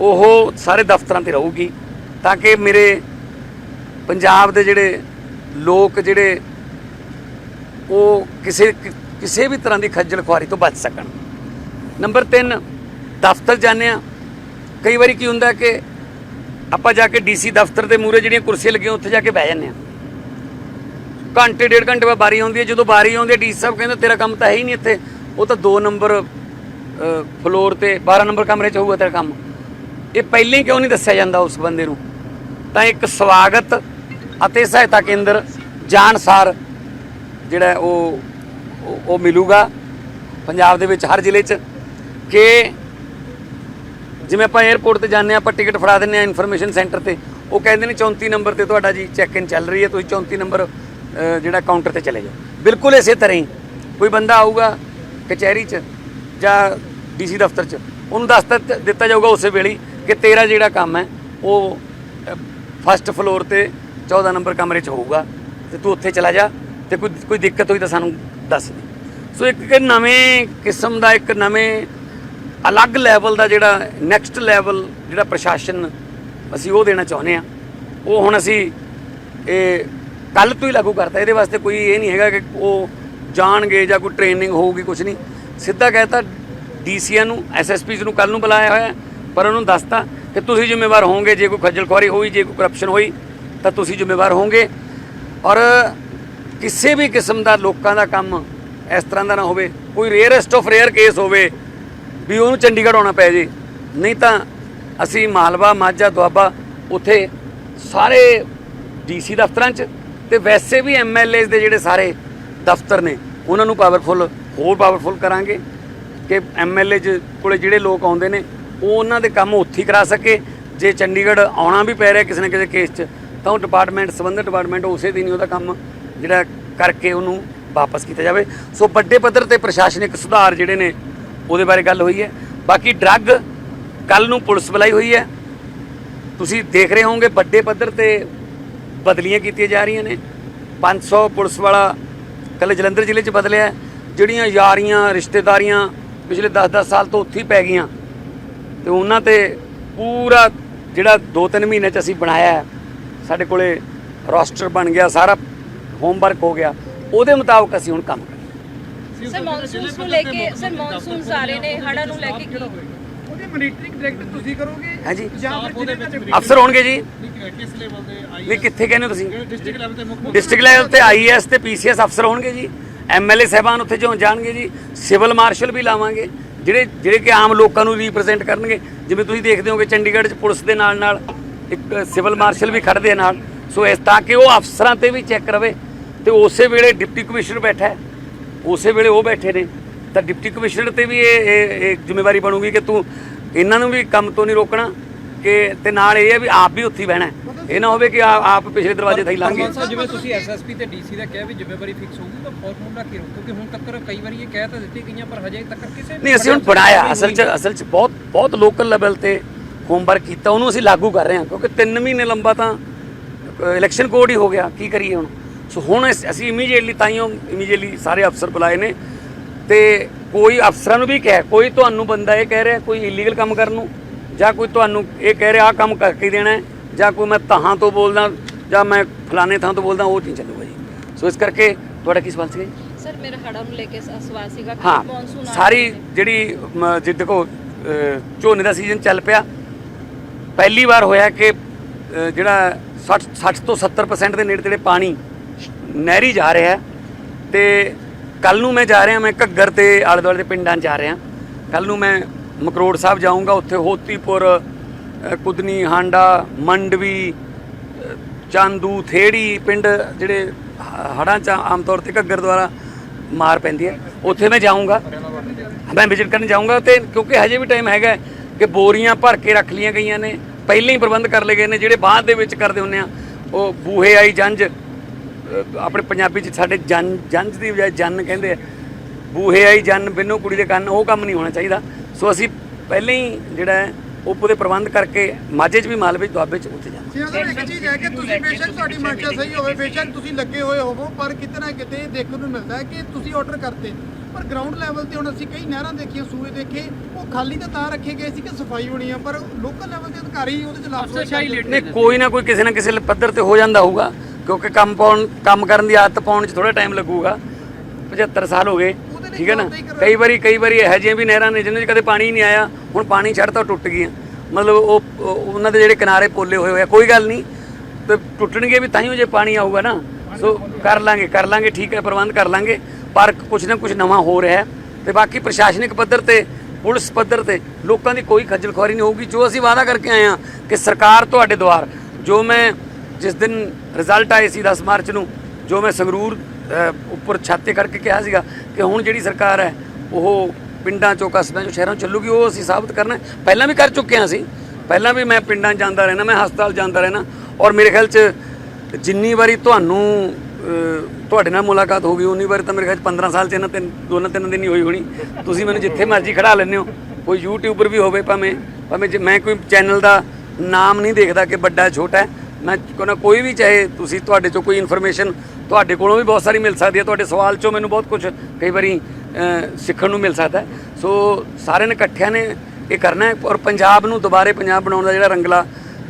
ਉਹ ਸਾਰੇ ਦਫ਼ਤਰਾਂ ਤੇ ਰਹੂਗੀ ਤਾਂ ਕਿ ਮੇਰੇ ਪੰਜਾਬ ਦੇ ਜਿਹੜੇ ਲੋਕ ਜਿਹੜੇ ਉਹ ਕਿਸੇ ਕਿਸੇ ਵੀ ਤਰ੍ਹਾਂ ਦੀ ਖੱਜਲ ਖੁਆਰੀ ਤੋਂ ਬਚ ਸਕਣ। ਨੰਬਰ 3 ਦਫ਼ਤਰ ਜਾਂਦੇ ਆ ਕਈ ਵਾਰੀ ਕੀ ਹੁੰਦਾ ਕਿ ਆਪਾਂ ਜਾ ਕੇ ਡੀਸੀ ਦਫ਼ਤਰ ਦੇ ਮੂਹਰੇ ਜਿਹੜੀਆਂ ਕੁਰਸੀਆਂ ਲੱਗੀਆਂ, ਉੱਥੇ ਜਾ ਕੇ ਬਹਿ ਜਾਂਦੇ ਆ ਘੰਟੇ, ਡੇਢ ਘੰਟੇ ਬਾਅਦ ਬਾਰੀ ਆਉਂਦੀ ਹੈ। ਜਦੋਂ ਬਾਰੀ ਆਉਂਦੀ ਹੈ, ਡੀਸੀ ਸਾਹਿਬ ਕਹਿੰਦੇ, ਤੇਰਾ ਕੰਮ ਤਾਂ ਹੈ ਹੀ ਨਹੀਂ ਇੱਥੇ। ਉਹ ਤਾਂ 2 ਨੰਬਰ ਫਲੋਰ ਤੇ 12 ਨੰਬਰ ਕਮਰੇ 'ਚ ਹੋਊਗਾ ਤੇਰਾ ਕੰਮ। ਇਹ ਪਹਿਲਾਂ ਹੀ ਕਿਉਂ ਨਹੀਂ ਦੱਸਿਆ ਜਾਂਦਾ ਉਸ ਬੰਦੇ ਨੂੰ? ਤਾਂ ਇੱਕ ਸਵਾਗਤ ਅਤੇ ਸਹਾਇਤਾ ਕੇਂਦਰ ਜਾਣਸਾਰ ਜਿਹੜਾ ਉਹ, ਉਹ- ਉਹ ਮਿਲੂਗਾ ਪੰਜਾਬ ਦੇ ਵਿੱਚ ਹਰ ਜ਼ਿਲ੍ਹੇ 'ਚ ਕਿ ਜਿਵੇਂ ਆਪਾਂ 에어ਪੋਰਟ ਤੇ ਜਾਂਦੇ ਹਾਂ, ਆਪਾਂ ਟਿਕਟ ਫੜਾ ਦਿੰਦੇ ਹਾਂ ਇਨਫੋਰਮੇਸ਼ਨ ਸੈਂਟਰ ਤੇ, ਉਹ ਕਹਿੰਦੇ ਨੇ 34 ਨੰਬਰ ਤੇ ਤੁਹਾਡਾ ਜੀ ਚੈੱਕ ਇਨ ਚੱਲ ਰਹੀ ਹੈ, ਤੁਸੀਂ 34 ਨੰਬਰ ਜਿਹੜਾ ਕਾਊਂਟਰ ਤੇ ਚਲੇ ਜਾਓ। ਬਿਲਕੁਲ ਇਸੇ ਤਰ੍ਹਾਂ ਹੀ। ਕੋਈ ਬੰਦਾ ਆਊਗਾ ਕਚਹਿਰੀ 'ਚ ਜਾਂ ਡੀਸੀ ਦਫ਼ਤਰ 'ਚ, ਉਹਨੂੰ ਦੱਸ ਦਿੱਤਾ- ਦਿੱਤਾ ਜਾਊਗਾ ਉਸੇ ਵੇਲੇ ਕਿ ਤੇਰਾ ਜਿਹੜਾ ਕੰਮ ਹੈ, ਉਹ ਫਸਟ ਫਲੋਰ ਤੇ 14 ਨੰਬਰ ਕਮਰੇ 'ਚ ਹੋਊਗਾ ਤੇ ਤੂੰ ਉੱਥੇ ਚਲਾ ਜਾ ਤੇ ਕੋਈ ਕੋਈ ਦਿੱਕਤ ਹੋਈ ਤਾਂ ਸਾਨੂੰ ਦੱਸ ਦੇ। ਸੋ ਇੱਕ ਨਵੇਂ ਕਿਸਮ ਦਾ, ਇੱਕ ਨਵੇਂ ਅਲੱਗ ਲੈਵਲ ਦਾ ਜਿਹੜਾ ਨੈਕਸਟ ਲੈਵਲ ਜਿਹੜਾ ਪ੍ਰਸ਼ਾਸਨ ਅਸੀਂ ਉਹ ਦੇਣਾ ਚਾਹੁੰਦੇ ਆ ਉਹ ਹੁਣ ਅਸੀਂ ਇਹ ਕੱਲ ਤੋਂ ਹੀ ਲਾਗੂ ਕਰਤਾ। ਇਹਦੇ ਵਾਸਤੇ ਕੋਈ ਇਹ ਨਹੀਂ ਹੈਗਾ ਕਿ ਉਹ ਜਾਣਗੇ ਜਾਂ ਕੋਈ ਟ੍ਰੇਨਿੰਗ ਹੋਊਗੀ ਕੁਝ ਨਹੀਂ। ਸਿੱਧਾ ਕਹਿਤਾ ਡੀਸੀਆਂ ਨੂੰ ਐਸਐਸਪੀਜ਼ ਨੂੰ ਕੱਲ ਨੂੰ ਬੁਲਾਇਆ ਹੋਇਆ ਹੈ, ਪਰ ਉਹਨੂੰ ਦੱਸਤਾ ਕਿ ਤੁਸੀਂ ਜ਼ਿੰਮੇਵਾਰ ਹੋਵੋਗੇ ਜੇ ਕੋਈ ਖੱਜਲ ਖੁਆਰੀ ਹੋਈ ਜੇ ਕੋਈ ਕਰਪਸ਼ਨ ਹੋਈ ਤਾਂ ਤੁਸੀਂ ਜ਼ਿੰਮੇਵਾਰ ਹੋਵੋਗੇ। ਔਰ ਕਿਸੇ ਵੀ ਕਿਸਮ ਦਾ ਲੋਕਾਂ ਦਾ ਕੰਮ ਇਸ ਤਰ੍ਹਾਂ ਦਾ ਨਾ ਹੋਵੇ। ਕੋਈ ਰੇਅਰੈਸਟ ਆਫ ਰੇਅਰ ਕੇਸ ਹੋਵੇ ਵੀ ਉਹਨੂੰ ਚੰਡੀਗੜ੍ਹ ਆਉਣਾ ਪੈ ਜੇ। ਨਹੀਂ ਤਾਂ ਅਸੀਂ ਮਾਲਵਾ, ਮਾਝਾ, ਦੁਆਬਾ ਉੱਥੇ ਸਾਰੇ ਡੀਸੀ ਦਫ਼ਤਰਾਂ 'ਚ ਤੇ ਵੈਸੇ ਵੀ ਐਮਐਲਏ ਦੇ ਜਿਹੜੇ ਸਾਰੇ ਦਫ਼ਤਰ ਨੇ, ਉਹਨਾਂ ਨੂੰ ਪਾਵਰਫੁਲ ਹੋਰ ਪਾਵਰਫੁਲ ਕਰਾਂਗੇ ਕਿ ਐਮਐਲਏ ਚ ਕੋਲੇ ਜਿਹੜੇ ਲੋਕ ਆਉਂਦੇ ਨੇ, ਉਹ ਉਹਨਾਂ ਦੇ ਕੰਮ ਉੱਥੇ ਕਰਾ ਸਕੇ। ਜੇ ਚੰਡੀਗੜ੍ਹ ਆਉਣਾ ਵੀ ਪੈ ਰਿਹਾ ਕਿਸੇ ਨਾ ਕਿਸੇ ਕੇਸ 'ਚ, ਤਾਂ ਉਹ ਡਿਪਾਰਟਮੈਂਟ ਸੰਬੰਧਿਤ ਡਿਪਾਰਟਮੈਂਟ ਉਸੇ ਦਿਨ ਹੀ ਉਹਦਾ ਕੰਮ ਜਿਹੜਾ ਕਰਕੇ ਉਹਨੂੰ ਵਾਪਸ ਕੀਤਾ ਜਾਵੇ। ਸੋ ਵੱਡੇ ਪੱਧਰ ਤੇ ਪ੍ਰਸ਼ਾਸਨਿਕ ਸੁਧਾਰ ਜਿਹੜੇ ਨੇ ਉਹਦੇ ਬਾਰੇ ਗੱਲ ਹੋਈ ਹੈ। ਬਾਕੀ ਡਰੱਗ ਕੱਲ ਨੂੰ ਪੁਲਿਸ ਬੁਲਾਈ ਹੋਈ ਹੈ। ਤੁਸੀਂ ਦੇਖ ਰਹੇ ਹੋਵੋਗੇ ਵੱਡੇ ਪੱਧਰ ਤੇ ਬਦਲੀਆਂ ਕੀਤੀਆਂ ਜਾ ਰਹੀਆਂ ਨੇ। 500 ਪੁਲਿਸ ਵਾਲਾ ਕੱਲ੍ਹ ਜਲੰਧਰ ਜ਼ਿਲ੍ਹੇ 'ਚ ਬਦਲਿਆ ਜਿਹੜੀਆਂ ਯਾਰੀਆਂ, ਰਿਸ਼ਤੇਦਾਰੀਆਂ ਪਿਛਲੇ 10-10 ਸਾਲ ਤੋਂ ਉੱਥੇ ਹੀ ਪੈ ਗਈਆਂ। ਤੇ ਉਹਨਾਂ ਤੇ ਪੂਰਾ ਜਿਹੜਾ 2-3 ਮਹੀਨੇ 'ਚ ਅਸੀਂ ਬਣਾਇਆ ਸਾਡੇ ਕੋਲੇ ਰੋਸਟਰ ਬਣ ਗਿਆ, ਸਾਰਾ ਹੋਮਵਰਕ ਹੋ ਗਿਆ। ਉਹਦੇ ਮੁਤਾਬਕ ਅਸੀਂ ਹੁਣ ਕੰਮ ਕਰਾਂਗੇ। ਸਰ ਮੌਨਸੂਨਸ ਨੂੰ ਲੈ ਕੇ ਸਰ ਮੌਨਸੂਨਸ ਆ ਰਹੇ ਨੇ ਹੜ੍ਹਾਂ ਨੂੰ ਲੈ ਕੇ ਕੀ ਉਹਦੇ ਮੋਨੀਟਰਿੰਗ ਡਾਇਰੈਕਟ ਤੁਸੀਂ ਕਰੋਗੇ ਹਾਂਜੀ। ਜਾਂ ਫਿਰ ਜਿਹੜੇ ਤੁਹਾਡੇ ਅਫਸਰ ਹੋਣਗੇ ਜੀ। ਕਿਸ ਲੈਵਲ ਦੇ ਆਈ ਵੀ ਕਿੱਥੇ ਕਹਿੰਦੇ ਹੋ ਤੁਸੀਂ? ਡਿਸਟ੍ਰਿਕਟ ਲੈਵਲ ਤੇ ਮੁੱਖ ਡਿਸਟ੍ਰਿਕਟ ਲੈਵਲ ਤੇ ਆਈਐਸ ਤੇ ਪੀਸੀਐਸ ਅਫਸਰ ਹੋਣਗੇ ਜੀ। ਐਮਐਲਏ ਸਾਹਿਬਾਨ ਉੱਥੇ ਜੋ ਜਾਣਗੇ ਜੀ। ਸਿਵਲ ਮਾਰਸ਼ਲ ਵੀ ਲਾਵਾਂਗੇ। ਜਿਹੜੇ ਜਿਹੜੇ ਕਿ ਆਮ ਲੋਕਾਂ ਨੂੰ ਰਿਪਰੈਜ਼ੈਂਟ ਕਰਨਗੇ। ਜਿਵੇਂ ਤੁਸੀਂ ਦੇਖਦੇ ਹੋਗੇ ਚੰਡੀਗੜ੍ਹ 'ਚ ਪੁਲਿਸ ਦੇ ਨਾਲ ਨਾਲ ਇੱਕ ਸਿਵਲ ਮਾਰਸ਼ਲ ਵੀ ਖੜਦੇ ਆ ਨਾਲ। ਸੋ ਇਸ ਤਾਂ ਕਿ ਉਹ ਅਫਸਰਾਂ ਤੇ ਵੀ ਚੈੱਕ ਰਵੇ ਤੇ ਉਸੇ ਵੇਲੇ ਡਿਪਟੀ ਕਮਿਸ਼ਨਰ ਬੈਠਾ ਹੈ। ਉਸੇ ਵੇਲੇ ਉਹ ਬੈਠੇ ਨੇ। ਤਾਂ ਡਿਪਟੀ ਕਮਿਸ਼ਨਰ ਤੇ ਵੀ ਇਹ ਇਹ ਜ਼ਿੰਮੇਵਾਰੀ ਬਣੂਗੀ ਕਿ ਤੂੰ ਇਹਨਾਂ ਨੂੰ ਵੀ ਕੰਮ ਤੋਂ ਨਹੀਂ ਰੋਕਣਾ ਕਿ ਤੇ ਨਾਲ ਇਹ ਹੈ ਵੀ ਆਪ ਵੀ ਉੱਥੇ ਬਹਿਣਾ। ਇਹ ਨਾ ਹੋਵੇ ਕਿ ਆਪ ਪਿਛਲੇ ਦਰਵਾਜ਼ੇ ਹੀ ਲੰਘੇ ਸਾਹਿਬ ਜਿਵੇਂ ਤੁਸੀਂ ਐਸਐਸਪੀ ਤੇ ਡੀਸੀ ਦਾ ਕਿਹਾ ਵੀ ਜ਼ਿੰਮੇਵਾਰੀ ਫਿਕਸ ਹੋਊਗੀ ਤਾਂ ਫਾਰਮੂਲਾ ਕੀ ਰਹੂ ਕਿਉਂਕਿ ਹੁਣ ਤੱਕ ਕਈ ਵਾਰੀ ਇਹ ਕਹਿ ਤਾਂ ਦਿੱਤੀ ਗਈਆਂ ਪਰ ਹਜੇ ਤੱਕ ਕਿਸੇ ਨਹੀਂ ਅਸੀਂ ਹੁਣ ਬਣਾਇਆ। ਅਸਲ 'ਚ ਅਸਲ 'ਚ ਬਹੁਤ ਬਹੁਤ ਲੋਕਲ ਲੈਵਲ ਤੇ ਹੋਮਵਰਕ ਕੀਤਾ ਉਹਨੂੰ ਅਸੀਂ ਲਾਗੂ ਕਰ ਰਹੇ ਹਾਂ ਕਿਉਂਕਿ 3 ਮਹੀਨੇ ਲੰਬਾ ਤਾਂ ਇਲੈਕਸ਼ਨ ਕੋਡ ਹੀ ਹੋ ਗਿਆ। ਕੀ ਕਰੀਏ ਹੁਣ? ਸੋ ਹੁਣ ਅਸੀਂ ਇਮੀਡੀਏਟਲੀ ਤਾਈਓ ਇਮੀਡੀਏਟਲੀ ਸਾਰੇ ਅਫਸਰ ਬੁਲਾਏ ਨੇ ਤੇ ਕੋਈ ਅਫਸਰਾਂ ਨੂੰ ਵੀ ਕਿਹਾ ਕੋਈ ਤੁਹਾਨੂੰ ਬੰਦਾ ਇਹ ਕਹਿ ਰਿਹਾ ਕੋਈ ਇਲੀਗਲ ਕੰਮ ਕਰਨ ਨੂੰ ਜਾਂ ਕੋਈ ਤੁਹਾਨੂੰ ਇਹ ਕਹਿ ਰਿਹਾ ਆ ਕੰਮ ਕਰਕੇ ਦੇਣਾ ਜਾਂ ਕੋਈ ਮੈਂ ਤਹਾਂ ਤੋਂ ਬੋਲਦਾ ਜਾਂ ਮੈਂ ਫਲਾਣੇ ਥਾਂ ਤੋਂ ਬੋਲਦਾ ਉਹ ਨਹੀਂ ਚੱਲੂਗਾ ਜੀ। ਸੋ ਇਸ ਕਰਕੇ ਤੁਹਾਡਾ ਕੀ ਸਵਾਲ ਸੀਗਾ ਜੀ? ਸਰ ਮੇਰਾ ਹੜ੍ਹਾਂ ਨੂੰ ਲੈ ਕੇ ਸਵਾਲ ਸੀਗਾ ਕਿ ਮੌਨਸੂਨ ਸਾਰੀ। ਜਿਹੜੀ ਮ, ਜੇ ਦੇਖੋ ਅ, ਝੋਨੇ ਦਾ ਸੀਜ਼ਨ ਚੱਲ ਪਿਆ। ਪਹਿਲੀ ਵਾਰ ਹੋਇਆ ਕਿ ਜਿਹੜਾ 60 60 ਤੋਂ 70% ਦੇ ਨੇੜੇ ਤੇੜੇ ਪਾਣੀ ਨਹਿਰੀ ਜਾ ਰਿਹਾ ਹੈ ਤੇ ਕੱਲ ਨੂੰ ਮੈਂ ਜਾ ਰਿਹਾ, ਮੈਂ ਘੱਗਰ ਤੇ ਆਲੇ ਦੁਆਲੇ ਦੇ ਪਿੰਡਾਂ 'ਚ ਜਾ ਰਿਹਾ। ਕੱਲ ਨੂੰ ਮੈਂ ਮਕਰੋੜ ਸਾਹਿਬ ਜਾਊਂਗਾ, ਉੱਥੇ ਹੋਤੀਪੁਰ ਕੁਦਨੀ, ਹਾਂਡਾ, ਮੰਡਵੀ ਚਾਂਦੂ, ਥੇੜੀ ਪਿੰਡ ਜਿਹੜੇ ਹ- ਹੜ੍ਹਾਂ 'ਚ ਆਮ ਤੌਰ ਤੇ ਘੱਗਰ ਦੁਆਰਾ ਮਾਰ ਪੈਂਦੀ ਹੈ, ਉੱਥੇ ਮੈਂ ਜਾਊਂਗਾ। ਮੈਂ ਵਿਜ਼ਿਟ ਕਰਨ ਜਾਊਂਗਾ ਤੇ ਕਿਉਂਕਿ ਹਜੇ ਵੀ ਟਾਈਮ ਹੈਗਾ ਕਿ ਬੋਰੀਆਂ ਭਰ ਕੇ ਰੱਖ ਲੀਆਂ ਗਈਆਂ ਨੇ, ਪਹਿਲਾਂ ਹੀ ਪ੍ਰਬੰਧ ਕਰ ਲਏ ਗਏ ਨੇ, ਜਿਹੜੇ ਬਾਅਦ ਦੇ ਵਿੱਚ ਕਰਦੇ ਹੁੰਦੇ ਆ, ਉਹ ਬੂਹੇ ਆਈ ਜੰਜ ਆਪਣੇ ਪੰਜਾਬੀ ਚ ਸਾਡੇ ਜਨ ਜੰਜ ਦੀ ਬਜਾਏ ਜਨ ਕਹਿੰਦੇ ਆ। ਬੂਹੇ ਆਈ ਜਨ ਬਿੰਨੋ ਕੁੜੀ ਦੇ ਕੰਨ ਉਹ ਕੰਮ ਨਹੀਂ ਹੋਣਾ ਚਾਹੀਦਾ। ਸੋ ਅਸੀਂ ਪਹਿਲਾਂ ਹੀ ਜਿਹੜਾ ਉਹ ਪੂਰੇ ਪ੍ਰਬੰਧ ਕਰਕੇ ਮਾਝੇ 'ਚ ਵੀ ਮਾਲਵੇ 'ਚ ਦੁਆਬੇ 'ਚ ਉੱਥੇ ਜਾਣਾ ਸਿਆਂ ਦਾ ਇੱਕ ਚੀਜ਼ ਹੈ ਕਿ ਤੁਸੀਂ ਬੇਸ਼ੱਕ ਤੁਹਾਡੀ ਮਨਸ਼ਾ ਸਹੀ ਹੋਵੇ ਬੇਸ਼ੱਕ ਤੁਸੀਂ ਲੱਗੇ ਹੋਏ ਹੋਵੋ ਪਰ ਕਿਤੇ ਨਾ ਕਿਤੇ ਦੇਖਣ ਨੂੰ ਮਿਲਦਾ ਹੈ ਕਿ ਤੁਸੀਂ ਆਰਡਰ ਕਰਤੇ। ਪਰ ਗਰਾਊਂਡ ਲੈਵਲ ਤੇ ਹੁਣ ਅਸੀਂ ਕਈ ਨਹਿਰਾਂ ਦੇਖੀਆਂ ਸੂਏ ਦੇਖੇ ਉਹ ਖਾਲੀ ਤਾਂ ਤਾਂ ਰੱਖੇ ਗਏ ਸੀ ਕਿ ਸਫ਼ਾਈ ਹੋਣੀ ਆ ਪਰ ਲੋਕਲ ਲੈਵਲ ਤੇ ਅਧਿਕਾਰੀ ਉਹਦੇ ਚ ਲਾਪਰਵਾਹੀ ਨਹੀਂ ਕੋਈ ਨਾ ਕੋਈ ਕਿਸੇ ਨਾ ਕਿਸੇ ਪੱਧਰ ਤੇ ਹੋ ਜਾਂਦਾ ਹੋਊਗਾ। ਕਿਉਂਕਿ ਕੰਮ ਪਾਉਣ ਕੰਮ ਕਰਨ ਦੀ ਆਦਤ ਪਾਉਣ 'ਚ ਥੋੜਾ ਟਾਈਮ ਲੱਗੂਗਾ। 75 ਸਾਲ ਹੋ ਗਏ ਠੀਕ ਹੈ ਨਾ। ਕਈ ਵਾਰੀ ਕਈ ਵਾਰੀ ਇਹੋ ਜਿਹੀਆਂ ਵੀ ਨਹਿਰਾਂ ਨੇ ਜਿਨ੍ਹਾਂ 'ਚ ਕਦੇ ਪਾਣੀ ਹੀ ਨਹੀਂ ਆਇਆ ਹੁਣ ਪਾਣੀ ਛੱਡਤਾ ਉਹ ਟੁੱਟ ਗਈਆਂ। ਮਤਲਬ ਉਹ ਉਹ- ਉਹਨਾਂ ਦੇ ਜਿਹੜੇ ਕਿਨਾਰੇ ਪੋਲੇ ਹੋਏ ਹੋਏ ਆ ਕੋਈ ਗੱਲ ਨਹੀਂ। ਤੇ ਟੁੱਟਣਗੇ ਵੀ ਤਾਂ ਹੀ ਜੇ ਪਾਣੀ ਆਊਗਾ ਨਾ। ਸੋ ਕਰ ਲਾਂਗੇ ਕਰ ਲਾਂਗੇ ਠੀਕ ਹੈ ਪ੍ਰਬੰਧ ਕਰ ਲਾਂਗੇ। ਪਰ ਕੁਝ ਨਾ ਕੁਝ ਨਵਾਂ ਹੋ ਰਿਹਾ ਤੇ ਬਾਕੀ ਪ੍ਰਸ਼ਾਸਨਿਕ ਪੱਧਰ ਤੇ ਪੁਲਿਸ ਪੱਧਰ ਤੇ ਲੋਕਾਂ ਦੀ ਕੋਈ ਖੱਜਲ ਖੁਆਰੀ ਨਹੀਂ ਹੋਊਗੀ। ਜੋ ਅਸੀਂ ਵਾਅਦਾ ਕਰਕੇ ਆਏ ਹਾਂ ਕਿ ਸਰਕਾਰ ਤੁਹਾਡੇ ਦੁਆਰ ਜੋ ਮੈਂ ਜਿਸ ਦਿਨ ਰਿਜ਼ਲਟ ਆਏ ਸੀ 10 ਮਾਰਚ ਨੂੰ, ਜੋ ਮੈਂ ਸੰਗਰੂਰ ਉੱਪਰ ਛਾਤੇ ਤੇ ਕਰਕੇ ਕਿਹਾ ਸੀਗਾ ਕਿ ਹੁਣ ਜਿਹੜੀ ਸਰਕਾਰ ਹੈ, ਉਹ ਪਿੰਡਾਂ ਚੋਂ, ਕਸਬਿਆਂ ਚੋਂ, ਸ਼ਹਿਰਾਂ 'ਚ ਚੱਲੂਗੀ, ਉਹ ਅਸੀਂ ਸਾਬਤ ਕਰਨਾ ਪਹਿਲਾਂ ਵੀ ਕਰ ਚੁੱਕੇ ਹਾਂ ਅਸੀਂ। ਪਹਿਲਾਂ ਵੀ ਮੈਂ ਪਿੰਡਾਂ 'ਚ ਜਾਂਦਾ ਰਹਿਣਾ ਮੈਂ ਹਸਪਤਾਲ ਜਾਂਦਾ ਰਹਿਣਾ ਔਰ ਮੇਰੇ ਖਿਆਲ 'ਚ ਜਿੰਨੀ ਵਾਰੀ ਤੁਹਾਨੂੰ ਤੁਹਾਡੇ ਨਾਲ ਮੁਲਾਕਾਤ ਹੋ ਗਈ, ਉਨੀ ਵਾਰ ਤਾਂ ਮੇਰੇ ਖਿਆਲ 'ਚ 15 ਸਾਲ ਚ ਇਹਨਾਂ ਤਿੰਨ, ਦੋਨਾਂ ਤਿੰਨ ਦਿਨ ਹੀ ਹੋਈ ਹੋਣੀ। ਤੁਸੀਂ ਮੈਨੂੰ ਜਿੱਥੇ ਮਰਜ਼ੀ ਖੜਾ ਲੈਂਦੇ ਹੋ। ਕੋਈ ਯੂਟਿਊਬਰ ਵੀ ਹੋਵੇ ਭਾਵੇਂ ਭਾਵੇਂ ਜੇ ਮੈਂ ਕੋਈ ਚੈਨਲ ਦਾ ਨਾਮ ਨਹੀਂ ਦੇਖਦਾ ਕਿ ਵੱਡਾ, ਛੋਟਾ ਮੈਂ ਕਹਿੰਦਾ ਕੋਈ ਵੀ ਚਾਹੇ ਤੁਸੀਂ ਤੁਹਾਡੇ ਚੋਂ ਕੋਈ ਇਨਫੋਰਮੇਸ਼ਨ ਤੁਹਾਡੇ ਕੋਲੋਂ ਵੀ ਬਹੁਤ ਸਾਰੀ ਮਿਲ ਸਕਦੀ ਹੈ। ਤੁਹਾਡੇ ਸਵਾਲ ਚੋਂ ਮੈਨੂੰ ਬਹੁਤ ਕੁਝ ਕਈ ਵਾਰੀ ਸਿੱਖਣ ਨੂੰ ਮਿਲ ਸਕਦਾ ਸੋ ਸਾਰਿਆਂ ਨੇ ਇਕੱਠਿਆਂ ਨੇ ਇਹ ਕਰਨਾ ਹੈ ਔਰ ਪੰਜਾਬ ਨੂੰ ਦੁਬਾਰੇ ਪੰਜਾਬ ਬਣਾਉਣ ਦਾ ਜਿਹੜਾ ਰੰਗਲਾ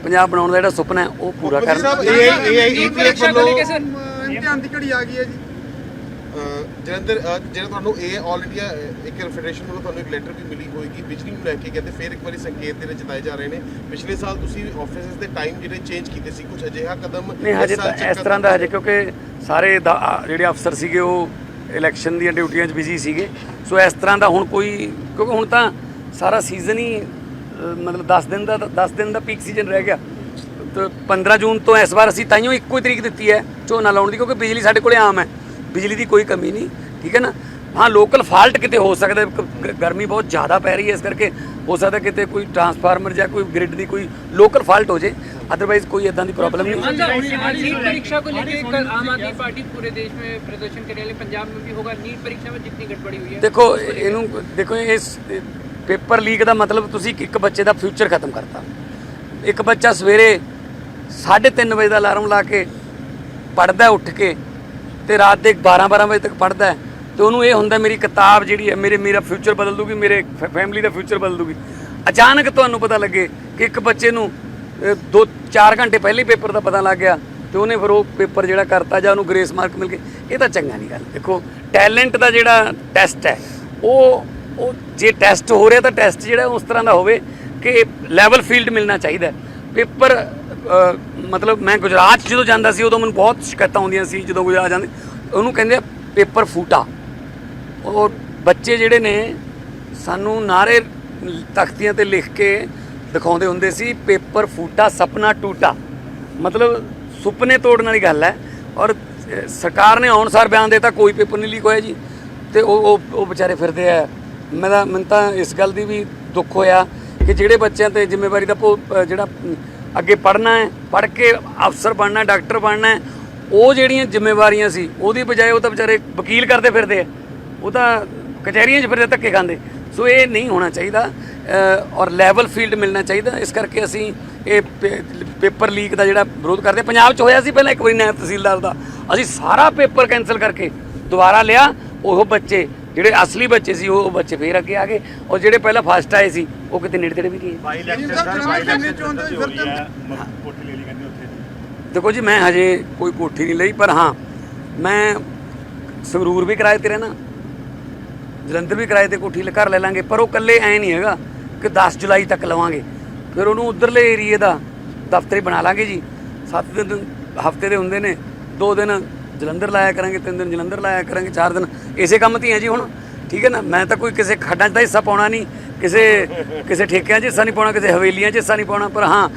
ਪੰਜਾਬ ਬਣਾਉਣ ਦਾ ਜਿਹੜਾ ਸੁਪਨਾ ਹੈ ਉਹ ਪੂਰਾ ਕਰਨਾ ਸਾਹਿਬ ਏਆਈ ਏਆਈ ਈਪੀਐਫ ਵੱਲੋਂ ਅਮ, ਇਮਤਿਹਾਨ ਦੀ ਘੜੀ ਆ ਗਈ ਹੈ ਜੀ। ਅਹ, ਜਲੰਧਰ ਜਿਹੜਾ ਤੁਹਾਨੂੰ ਇਹ ਆਲ ਇੰਡੀਆ ਇੱਕ ਫੈਡਰੇਸ਼ਨ ਵੱਲੋਂ ਤੁਹਾਨੂੰ ਇੱਕ ਲੈਟਰ ਵੀ ਮਿਲੀ ਹੋਏਗੀ ਬਿਜਲੀ ਨੂੰ ਲੈ ਕੇ ਕਹਿੰਦੇ ਫਿਰ ਇੱਕ ਵਾਰੀ ਸੰਕੇਤ ਜਿਹੜੇ ਜਤਾਏ ਜਾ ਰਹੇ ਨੇ। ਪਿਛਲੇ ਸਾਲ ਤੁਸੀਂ ਆਫਿਸਿਸ ਦੇ ਟਾਈਮ ਜਿਹੜੇ ਚੇਂਜ ਕੀਤੇ ਸੀ ਕੁਝ ਅਜਿਹਾ ਕਦਮ ਨਹੀਂ ਹਜੇ ਇਸ ਤਾਂ ਇਸ ਤਰ੍ਹਾਂ ਦਾ ਹਜੇ ਕਿਉਂਕਿ ਸਾਰੇ ਦਾ- ਜਿਹੜੇ ਅਫਸਰ ਸੀਗੇ ਉਹ ਇਲੈਕਸ਼ਨ ਦੀਆਂ ਡਿਊਟੀਆਂ 'ਚ ਬਿਜ਼ੀ ਸੀਗੇ। ਸੋ ਇਸ ਤਰ੍ਹਾਂ ਦਾ ਹੁਣ ਕੋਈ ਕਿਉਂਕਿ ਹੁਣ ਤਾਂ ਸਾਰਾ ਸੀਜ਼ਨ ਹੀ ਮਤਲਬ 10 ਦਿਨ ਦਾ 10 ਦਿਨ ਦਾ ਪੀਕ ਸੀਜ਼ਨ ਰਹਿ ਗਿਆ। ਤੇ 15 ਜੂਨ ਤੋਂ ਇਸ ਵਾਰ ਅਸੀਂ ਤਾਈਓ ਇੱਕੋ ਹੀ ਤਰੀਕ ਦਿੱਤੀ ਹੈ ਝੋਨਾ ਲਾਉਣ ਦੀ ਕਿਉਂਕਿ ਬਿਜਲੀ ਸਾਡੇ ਕੋਲੇ ਆਮ ਹੈ। ਬਿਜਲੀ ਦੀ ਕੋਈ ਕਮੀ ਨਹੀਂ ਠੀਕ ਹੈ ਨਾ ਹਾਂ ਲੋਕਲ ਫਾਲਟ ਕਿਤੇ ਹੋ ਸਕਦਾ ਹੈ, ਗ- ਗ- ਗਰਮੀ ਬਹੁਤ ਜ਼ਿਆਦਾ ਪੈ ਰਹੀ ਹੈ ਇਸ ਕਰਕੇ ਹੋ ਸਕਦਾ ਕਿਤੇ ਕੋਈ ਟਰਾਂਸਫਾਰਮਰ ਜਾਂ ਕੋਈ ਗ੍ਰਿਡ ਦੀ ਕੋਈ ਲੋਕਲ ਫਾਲਟ ਹੋ ਜੇ ਅਦਰਵਾਈਜ਼ ਕੋਈ ਇਦਾਂ ਦੀ ਪ੍ਰੋਬਲਮ ਨਹੀਂ नीट परीक्षा को लेकर कल आम आदमी पार्टी पूरे देश में प्रदर्शन करने वाले पंजाब में भी होगा नीट परीक्षा में जितनी गड़बड़ी हुई है ਦੇਖੋ ਇਹਨੂੰ ਦੇਖੋ ਇਸ ਪੇਪਰ ਲੀਕ ਦਾ ਮਤਲਬ ਤੁਸੀਂ ਇੱਕ ਬੱਚੇ ਦਾ ਫਿਊਚਰ ਖਤਮ ਕਰਤਾ ਇੱਕ ਬੱਚਾ ਸਵੇਰੇ 3:30 ਵਜੇ ਦਾ ਅਲਾਰਮ ਲਾ ਕੇ ਪੜਦਾ ਉੱਠ ਕੇ ਤੇ ਰਾਤ ਦੇ 12 12 ਵਜੇ ਤੱਕ ਪੜਦਾ ਤੇ ਉਹਨੂੰ ਇਹ ਹੁੰਦਾ ਮੇਰੀ ਕਿਤਾਬ ਜਿਹੜੀ ਹੈ, ਮੇਰੇ ਮੇਰਾ ਫਿਊਚਰ ਬਦਲ ਦੂਗੀ, ਮੇਰੇ ਫੈਮਿਲੀ ਦਾ ਫਿਊਚਰ ਬਦਲ ਦੂਗੀ। ਅਚਾਨਕ ਤੁਹਾਨੂੰ ਪਤਾ ਲੱਗੇ ਕਿ ਇੱਕ ਬੱਚੇ ਨੂੰ 2 4 ਘੰਟੇ ਪਹਿਲੇ ਪੇਪਰ ਦਾ ਪਤਾ ਲੱਗ ਗਿਆ ਤੇ ਉਹਨੇ ਫਿਰ ਉਹ ਪੇਪਰ ਜਿਹੜਾ ਕਰਤਾ ਜਾਂ ਉਹਨੂੰ ਗ੍ਰੇਸ ਮਾਰਕ ਮਿਲ ਗਏ। ਇਹ ਤਾਂ ਚੰਗਾ ਨਹੀਂ ਗੱਲ। ਦੇਖੋ ਟੈਲੈਂਟ ਦਾ ਜਿਹੜਾ ਟੈਸਟ ਹੈ, ਉਹ ਉਹ ਜੇ ਟੈਸਟ ਹੋ ਰਿਹਾ ਤਾਂ ਟੈਸਟ ਜਿਹੜਾ ਉਸ ਤਰ੍ਹਾਂ ਦਾ ਹੋਵੇ ਕਿ ਲੈਵਲ ਫੀਲਡ ਮਿਲਣਾ ਚਾਹੀਦਾ ਪੇਪਰ ਮਤਲਬ ਮੈਂ ਗੁਜਰਾਤ 'ਚ ਜਦੋਂ ਜਾਂਦਾ ਸੀ, ਉਦੋਂ ਮੈਨੂੰ ਬਹੁਤ ਸ਼ਿਕਾਇਤਾਂ ਆਉਂਦੀਆਂ ਸੀ, ਜਦੋਂ ਗੁਜਰਾਤ ਜਾਂਦੇ ਉਹਨੂੰ ਕਹਿੰਦੇ ਆ ਪੇਪਰ ਫੂਟਾ। ਉਹ ਬੱਚੇ ਜਿਹੜੇ ਨੇ, ਸਾਨੂੰ ਨਾਰੇ ਤਖਤੀਆਂ ਤੇ ਲਿਖ ਕੇ ਦਿਖਾਉਂਦੇ ਹੁੰਦੇ ਸੀ, ਪੇਪਰ ਫੂਟਾ, ਸੁਪਨਾ ਟੂਟਾ। ਮਤਲਬ ਸੁਪਨੇ ਤੋੜਨ ਵਾਲੀ ਗੱਲ ਹੈ। ਔਰ ਸਰਕਾਰ ਨੇ ਆਉਣ ਸਾਰ ਬਿਆਨ ਦਿੱਤਾ, ਕੋਈ ਪੇਪਰ ਨਹੀਂ ਲੀਕ ਹੋਇਆ ਜੀ। ਤੇ ਉਹ ਉਹ ਵਿਚਾਰੇ ਫਿਰਦੇ ਆ। ਮੈਂ ਤਾਂ ਮੈਨੂੰ ਤਾਂ ਇਸ ਗੱਲ ਦੀ ਵੀ ਦੁੱਖ ਹੋਇਆ ਕਿ ਜਿਹੜੇ ਬੱਚਿਆਂ ਤੇ ਜ਼ਿੰਮੇਵਾਰੀ ਦਾ ਭੋ- ਜਿਹੜਾ ਅੱਗੇ ਪੜ੍ਹਨਾ ਹੈ, ਪੜ੍ਹ ਕੇ ਅਫਸਰ ਬਣਨਾ ਡਾਕਟਰ ਬਣਨਾ ਉਹ ਜਿਹੜੀਆਂ ਜ਼ਿੰਮੇਵਾਰੀਆਂ ਸੀ, ਉਹਦੀ ਬਜਾਏ ਉਹ ਤਾਂ ਵਿਚਾਰੇ ਵਕੀਲ ਕਰਦੇ ਫਿਰਦੇ ਆ। ਉਹ ਤਾਂ ਕਚਹਿਰੀਆਂ 'ਚ ਫਿਰਦੇ, ਧੱਕੇ ਖਾਂਦੇ। ਸੋ ਇਹ ਨਹੀਂ ਹੋਣਾ ਚਾਹੀਦਾ ਔਰ ਲੈਵਲ ਫੀਲਡ ਮਿਲਣਾ ਚਾਹੀਦਾ। ਇਸ ਕਰਕੇ ਅਸੀਂ ਇਹ ਪੇ- ਪੇਪਰ ਲੀਕ ਦਾ ਜਿਹੜਾ ਵਿਰੋਧ ਕਰਦੇ, ਪੰਜਾਬ 'ਚ ਹੋਇਆ ਸੀ ਪਹਿਲਾਂ ਇੱਕ ਵਾਰੀ ਨਾਇਬ ਤਹਿਸੀਲਦਾਰ ਦਾ। ਅਸੀਂ ਸਾਰਾ ਪੇਪਰ ਕੈਨਸਲ ਕਰਕੇ ਦੁਬਾਰਾ ਲਿਆ, ਉਹ ਬੱਚੇ ਜਿਹੜੇ ਅਸਲੀ ਬੱਚੇ ਸੀ ਉਹ ਬੱਚੇ ਫੇਰ ਅੱਗੇ ਆ ਗਏ ਔਰ ਜਿਹੜੇ ਪਹਿਲਾਂ ਫਸਟ ਆਏ ਸੀ ਉਹ ਕਿਤੇ ਨੇੜੇ ਤੇੜੇ ਵੀ ਗਏ। ਬਾਈ ਬਾਈ ਕੋਠੀ ਲੈ ਲਈ ਕਹਿੰਦੇ ਉੱਥੇ। ਦੇਖੋ ਜੀ ਮੈਂ ਹਜੇ ਕੋਈ ਕੋਠੀ ਨਹੀਂ ਲਈ ਪਰ ਹਾਂ ਮੈਂ ਸੰਗਰੂਰ ਵੀ ਕਿਰਾਏ ਤੇ ਰਹਿਣਾ ਜਲੰਧਰ ਵੀ ਕਿਰਾਏ ਤੇ ਕੋਠੀ ਘਰ ਲੈ ਲਾਂਗੇ ਪਰ ਉਹ ਇਕੱਲੇ ਐ ਨਹੀਂ ਹੈਗਾ ਕਿ 10 ਜੁਲਾਈ ਤੱਕ ਲਵਾਂਗੇ। ਫਿਰ ਉਹਨੂੰ ਉਧਰਲੇ ਏਰੀਏ ਦਾ ਦਫ਼ਤਰੀ ਬਣਾ ਲਾਂਗੇ ਜੀ। 7 ਦਿਨ ਹਫ਼ਤੇ ਦੇ ਹੁੰਦੇ ਨੇ 2 ਦਿਨ ਜਲੰਧਰ ਲਾਇਆ ਕਰਾਂਗੇ 3 ਦਿਨ ਜਲੰਧਰ ਲਾਇਆ ਕਰਾਂਗੇ 4 ਦਿਨ। ਇਸੇ ਕੰਮ ਤੇ ਆ ਜੀ ਹੁਣ ਠੀਕ ਹੈ ਨਾ? ਮੈਂ ਤਾਂ ਕੋਈ ਕਿਸੇ ਖੱਡਾਂ 'ਚ ਦਾ ਹਿੱਸਾ ਪਾਉਣਾ ਨਹੀਂ ਕਿਸੇ ਕਿਸੇ ਠੇਕਿਆਂ 'ਚ ਹਿੱਸਾ ਨਹੀਂ ਪਾਉਣਾ ਕਿਸੇ ਹਵੇਲੀਆਂ 'ਚ ਹਿੱਸਾ ਨਹੀਂ ਪਾਉਣਾ ਪਰ ਹਾਂ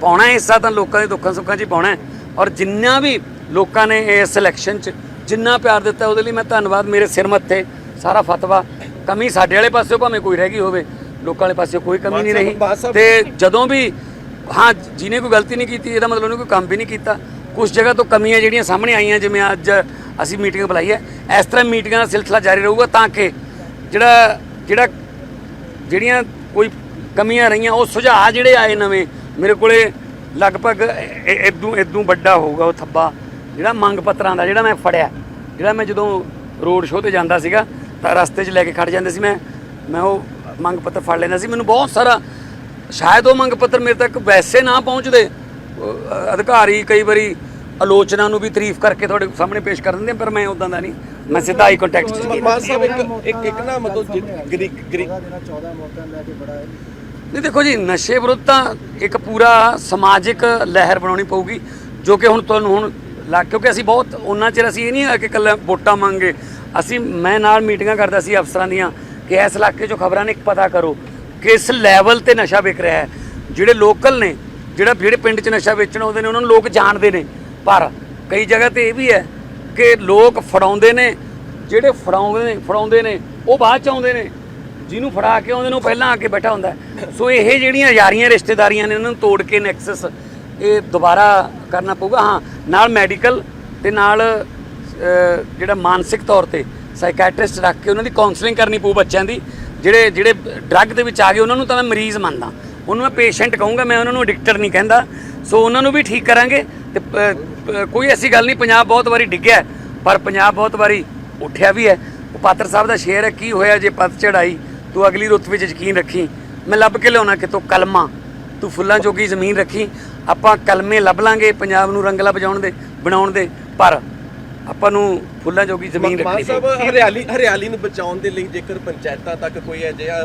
ਪਾਉਣਾ ਹਿੱਸਾ ਤਾਂ ਲੋਕਾਂ ਦੇ ਦੁੱਖਾਂ ਸੁੱਖਾਂ 'ਚ ਹੀ ਪਾਉਣਾ ਔਰ ਜਿੰਨਾ ਵੀ ਲੋਕਾਂ ਨੇ ਇਸ ਇਲੈਕਸ਼ਨ 'ਚ ਜਿੰਨਾ ਪਿਆਰ ਦਿੱਤਾ ਉਹਦੇ ਲਈ ਮੈਂ ਧੰਨਵਾਦ। ਮੇਰੇ ਸਿਰ ਮੱਥੇ ਸਾਰਾ ਫਤਵਾ। ਕਮੀ ਸਾਡੇ ਵਾਲੇ ਪਾਸਿਓਂ ਭਾਵੇਂ ਕੋਈ ਰਹਿ ਗਈ ਹੋਵੇ ਲੋਕਾਂ ਵਾਲੇ ਪਾਸਿਓਂ ਕੋਈ ਕਮੀ ਨਹੀਂ ਰਹੀ। ਤੇ ਜਦੋਂ ਵੀ ਹਾਂ ਜਿਹਨੇ ਕੋਈ ਗਲਤੀ ਨਹੀਂ ਕੀਤੀ ਇਹਦਾ ਮਤਲਬ ਉਹਨੇ ਕੋਈ ਕੰਮ ਵੀ ਨਹੀਂ ਕੀਤਾ। ਕੁਝ ਜਗ੍ਹਾ ਤੋਂ ਕਮੀਆਂ ਜਿਹੜੀਆਂ ਸਾਹਮਣੇ ਆਈਆਂ, ਜਿਵੇਂ ਅੱਜ ਅਸੀਂ ਮੀਟਿੰਗ ਬੁਲਾਈ ਹੈ, ਇਸ ਤਰ੍ਹਾਂ ਮੀਟਿੰਗਾਂ ਦਾ ਸਿਲਸਿਲਾ ਜਾਰੀ ਰਹੂਗਾ ਤਾਂ ਕਿ ਜਿਹੜਾ ਜਿਹੜਾ ਜਿਹੜੀਆਂ ਕੋਈ ਕਮੀਆਂ ਰਹੀਆਂ, ਉਹ ਸੁਝਾਅ ਜਿਹੜੇ ਆਏ ਨਵੇਂ, ਮੇਰੇ ਕੋਲੇ ਲਗਭਗ ਇਦੋਂ ਇਦੋਂ ਵੱਡਾ ਹੋਊਗਾ ਉਹ ਥੱਬਾ, ਜਿਹੜਾ ਮੰਗ ਪੱਤਰਾਂ ਦਾ, ਜਿਹੜਾ ਮੈਂ ਫੜਿਆ, ਜਿਹੜਾ ਮੈਂ ਜਦੋਂ ਰੋਡ ਸ਼ੋਅ ਤੇ ਜਾਂਦਾ ਸੀਗਾ, ਤਾਂ ਰਸਤੇ 'ਚ ਲੈ ਕੇ ਖੜ ਜਾਂਦੇ ਸੀ ਮੈਂ ਮੈਂ ਉਹ ਮੰਗ ਪੱਤਰ ਫੜ ਲੈਂਦਾ ਸੀ। ਮੈਨੂੰ ਬਹੁਤ ਸਾਰਾ, ਸ਼ਾਇਦ ਉਹ ਮੰਗ ਪੱਤਰ ਮੇਰੇ ਤੱਕ ਵੈਸੇ ਨਾ ਪਹੁੰਚਦੇ ਅਧਿਕਾਰੀ ਕਈ ਵਾਰੀ ਆਲੋਚਨਾ ਨੂੰ ਵੀ ਤਾਰੀਫ ਕਰਕੇ ਤੁਹਾਡੇ ਸਾਹਮਣੇ ਪੇਸ਼ ਕਰ ਦਿੰਦੇ ਪਰ ਮੈਂ ਉਦਾਂ ਦਾ ਨਹੀਂ। ਮੈਂ ਸਿੱਧਾ ਆਈ ਕੰਟੈਕਟ 'ਚ ਮਾਨ ਸਾਹਿਬ ਇੱਕ ਇੱਕ ਇੱਕ ਨਾ ਮਤਲਬ ਗ੍ਰੀ ਗ੍ਰੀ ਨਹੀਂ ਦੇਖੋ ਜੀ ਨਸ਼ੇ ਵਿਰੁੱਧ ਤਾਂ ਇੱਕ ਪੂਰਾ ਸਮਾਜਿਕ ਲਹਿਰ ਬਣਾਉਣੀ ਪਊਗੀ ਜੋ ਕਿ ਹੁਣ ਤੁਹਾਨੂੰ ਹੁਣ ਲੱਗ ਕਿਉਂਕਿ ਅਸੀਂ ਬਹੁਤ ਉਹਨਾਂ ਚਿਰ ਅਸੀਂ ਇਹ ਨਹੀਂ ਹੈ ਕਿ ਕੱਲਾ ਵੋਟਾਂ ਮੰਗੇ ਅਸੀਂ ਮੈਂ ਨਾਲ ਮੀਟਿੰਗਾਂ ਕਰਦਾ ਸੀ ਅਫਸਰਾਂ ਦੀਆਂ ਕਿ ਇਸ ਇਲਾਕੇ 'ਚੋਂ ਖਬਰਾਂ ਨੇ ਪਤਾ ਕਰੋ ਕਿਸ ਲੈਵਲ ਤੇ ਨਸ਼ਾ ਵਿਕ ਰਿਹਾ ਹੈ। ਜਿਹੜੇ ਲੋਕਲ ਨੇ ਜਿਹੜਾ ਜਿਹੜੇ ਪਿੰਡ 'ਚ ਨਸ਼ਾ ਵੇਚਣ ਆਉਂਦੇ ਨੇ, ਉਹਨਾਂ ਨੂੰ ਲੋਕ ਜਾਣਦੇ ਨੇ। ਪਰ ਕਈ ਜਗ੍ਹਾ ਤੇ ਇਹ ਵੀ ਹੈ ਕਿ ਲੋਕ ਫੜਾਉਂਦੇ ਨੇ, ਜਿਹੜੇ ਫੜਾਉਂਦੇ ਨੇ ਫੜਾਉਂਦੇ ਨੇ, ਉਹ ਬਾਅਦ ਚ ਆਉਂਦੇ ਨੇ। ਜਿਹਨੂੰ ਫੜਾ ਕੇ ਆਉਂਦੇ ਨੇ, ਉਹ ਪਹਿਲਾਂ ਆ ਕੇ ਬੈਠਾ ਹੁੰਦਾ ਸੋ ਇਹ ਜਿਹੜੀਆਂ ਯਾਰੀਆਂ ਰਿਸ਼ਤੇਦਾਰੀਆਂ ਨੇ ਉਹਨਾਂ ਨੂੰ ਤੋੜ ਕੇ ਨੈਕਸਸ ਇਹ ਦੁਬਾਰਾ ਕਰਨਾ ਪਊਗਾ। ਹਾਂ, ਨਾਲ ਮੈਡੀਕਲ ਤੇ ਨਾਲ ਜਿਹੜਾ ਮਾਨਸਿਕ ਤੌਰ ਤੇ ਸਾਈਕੈਟ੍ਰਿਸਟ ਰੱਖ ਕੇ ਉਹਨਾਂ ਦੀ ਕਾਉਂਸਲਿੰਗ ਕਰਨੀ ਪਊ ਬੱਚਿਆਂ ਦੀ। ਜਿਹੜੇ ਜਿਹੜੇ ਡਰੱਗ ਦੇ ਵਿੱਚ ਆ ਗਏ, ਉਹਨਾਂ ਨੂੰ ਤਾਂ ਮੈਂ ਮਰੀਜ਼ ਮੰਨਦਾ। ਉਹਨੂੰ ਮੈਂ ਪੇਸ਼ੈਂਟ ਕਹੂੰਗਾ, ਮੈਂ ਉਹਨਾਂ ਨੂੰ ਐਡਿਕਟਡ ਨਹੀਂ ਕਹਿੰਦਾ। ਸੋ ਉਹਨਾਂ ਨੂੰ ਵੀ ਠੀਕ ਕਰਾਂਗੇ। ਤੇ ਕੋਈ ਐਸੀ ਗੱਲ ਨਹੀਂ, ਪੰਜਾਬ ਬਹੁਤ ਵਾਰੀ ਡਿੱਗਿਆ ਪਰ ਪੰਜਾਬ ਬਹੁਤ ਵਾਰੀ ਉੱਠਿਆ ਵੀ ਹੈ। ਉਹ ਪਾਤਰ ਸਾਹਿਬ ਦਾ ਸ਼ੇਰ ਹੈ, ਕੀ ਹੋਇਆ ਜੇ ਪੱਤ ਚੜਾਈ ਤੂੰ ਅਗਲੀ ਰੁੱਤ ਵਿੱਚ ਯਕੀਨ ਰੱਖੀ। ਮੈਂ ਲੱਭ ਕੇ ਲਿਆਉਣਾ ਕਿਤੋਂ? ਕਲਮਾ। ਤੂੰ ਫੁੱਲਾਂ ਜੋਗੀ ਜ਼ਮੀਨ ਰੱਖੀ। ਆਪਾਂ ਕਲਮੇ ਲੱਭ ਲਾਂਗੇ, ਪੰਜਾਬ ਨੂੰ ਰੰਗਲਾ ਬਜਾਉਣ ਦੇ, ਬਣਾਉਣ ਦੇ। ਪਰ ਆਪਾਂ ਨੂੰ ਫੁੱਲਾਂ ਜੋਗੀ ਜ਼ਮੀਨ ਮਾਨ ਰੱਖਣੀ ਸਾਹਿਬ ਹਰਿਆਲੀ ਹਰਿਆਲੀ ਨੂੰ ਬਚਾਉਣ ਦੇ ਲਈ ਜੇਕਰ ਪੰਚਾਇਤਾਂ ਤੱਕ ਕੋਈ ਅਜਿਹਾ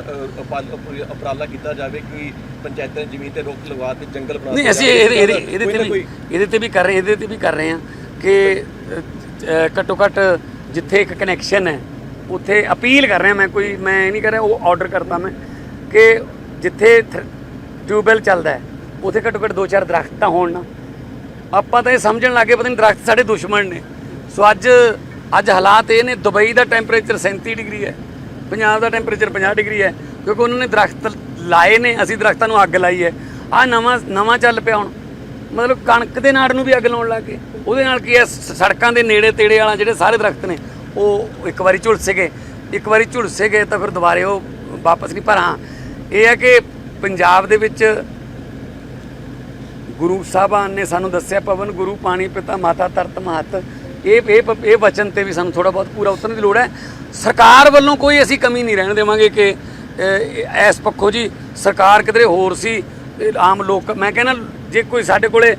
ਉਪਰਾਲਾ ਕੀਤਾ ਜਾਵੇ ਕਿ ਪੰਚਾਇਤਾਂ ਦੀ ਜ਼ਮੀਨ ਤੇ ਰੁੱਖ ਲਗਵਾ ਕੇ ਜੰਗਲ ਬਣਾ ਨਹੀਂ ਅਸੀਂ ਇਹਦੇ ਤੇ ਵੀ ਇਹਦੇ ਤੇ ਵੀ ਕਰ ਰਹੇ ਇਹਦੇ ਤੇ ਵੀ ਕਰ ਰਹੇ ਹਾਂ ਕਿ ਘੱਟੋ ਘੱਟ ਜਿੱਥੇ ਇੱਕ ਕਨੈਕਸ਼ਨ ਹੈ ਉੱਥੇ ਅਪੀਲ ਕਰ ਰਿਹਾ ਮੈਂ ਕੋਈ ਮੈਂ ਇਹ ਨਹੀਂ ਕਰ ਰਿਹਾ ਉਹ ਆਰਡਰ ਕਰਤਾ ਮੈਂ ਕਿ ਜਿੱਥੇ ਟਿਊਬਵੈਲ ਚੱਲਦਾ ਹੈ ਉੱਥੇ ਘੱਟੋ ਘੱਟ ਦੋ ਚਾਰ ਦਰਖਤ ਤਾਂ ਹੋਣ ਨਾ। ਆਪਾਂ ਤਾਂ ਇਹ ਸਮਝਣ ਲੱਗੇ ਪਤਾ ਨਹੀਂ ਦਰਖਤ ਸਾਡੇ ਦੁਸ਼ਮਣ ਨੇ। ਸੋ ਅੱਜ ਅੱਜ ਹਾਲਾਤ ਇਹ ਨੇ, ਦੁਬਈ ਦਾ ਟੈਂਪਰੇਚਰ 37 ਡਿਗਰੀ ਹੈ, ਪੰਜਾਬ ਦਾ ਟੈਂਪਰੇਚਰ 50 ਡਿਗਰੀ ਹੈ, ਕਿਉਂਕਿ ਉਹਨਾਂ ਨੇ ਦਰਖਤ ਲਾਏ ਨੇ, ਅਸੀਂ ਦਰਖਤਾਂ ਨੂੰ ਅੱਗ ਲਾਈ ਹੈ। ਆ ਨਵਾਂ ਨਵਾਂ ਚੱਲ ਪਿਆ ਹੁਣ। ਮਤਲਬ ਕਣਕ ਦੇ ਨਾੜ ਨੂੰ ਵੀ ਅੱਗ ਲਾਉਣ ਲੱਗ ਗਏ। ਉਹਦੇ ਨਾਲ ਕੀ ਹੈ ਸੜਕਾਂ ਦੇ ਨੇੜੇ ਤੇੜੇ ਵਾਲਾ ਜਿਹੜੇ ਸਾਰੇ ਦਰਖਤ ਨੇ, ਉਹ ਇੱਕ ਵਾਰੀ ਝੁਲਸੇ ਗਏ। ਇੱਕ ਵਾਰੀ ਝੁਲਸੇ ਗਏ ਤਾਂ ਫਿਰ ਦੁਬਾਰੇ ਉਹ ਵਾਪਸ ਨਹੀਂ ਪਰ ਹਾਂ ਇਹ ਹੈ ਕਿ ਪੰਜਾਬ ਦੇ ਵਿੱਚ ਗੁਰੂ ਸਾਹਿਬਾਨ ਨੇ ਸਾਨੂੰ ਦੱਸਿਆ, ਪਵਨ ਗੁਰੂ ਪਾਣੀ ਪਿਤਾ ਮਾਤਾ ਤਰਤ ਮਹਤ ਇਹ ਇਹ ਪ- ਇਹ ਵਚਨ ਤੇ ਵੀ ਸਾਨੂੰ ਥੋੜਾ ਬਹੁਤ ਪੂਰਾ ਉਤਰਨ ਦੀ ਲੋੜ ਹੈ। ਸਰਕਾਰ ਵੱਲੋਂ ਕੋਈ ਅਸੀਂ ਕਮੀ ਨਹੀਂ ਰਹਿਣ ਦੇਵਾਂਗੇ ਕਿ ਇਸ ਪੱਖੋਂ ਜੀ ਸਰਕਾਰ ਕਿਧਰੇ ਹੋਰ ਸੀ ਆਮ ਲੋਕ ਮੈਂ ਕਹਿੰਦਾ ਜੇ ਕੋਈ ਸਾਡੇ ਕੋਲੇ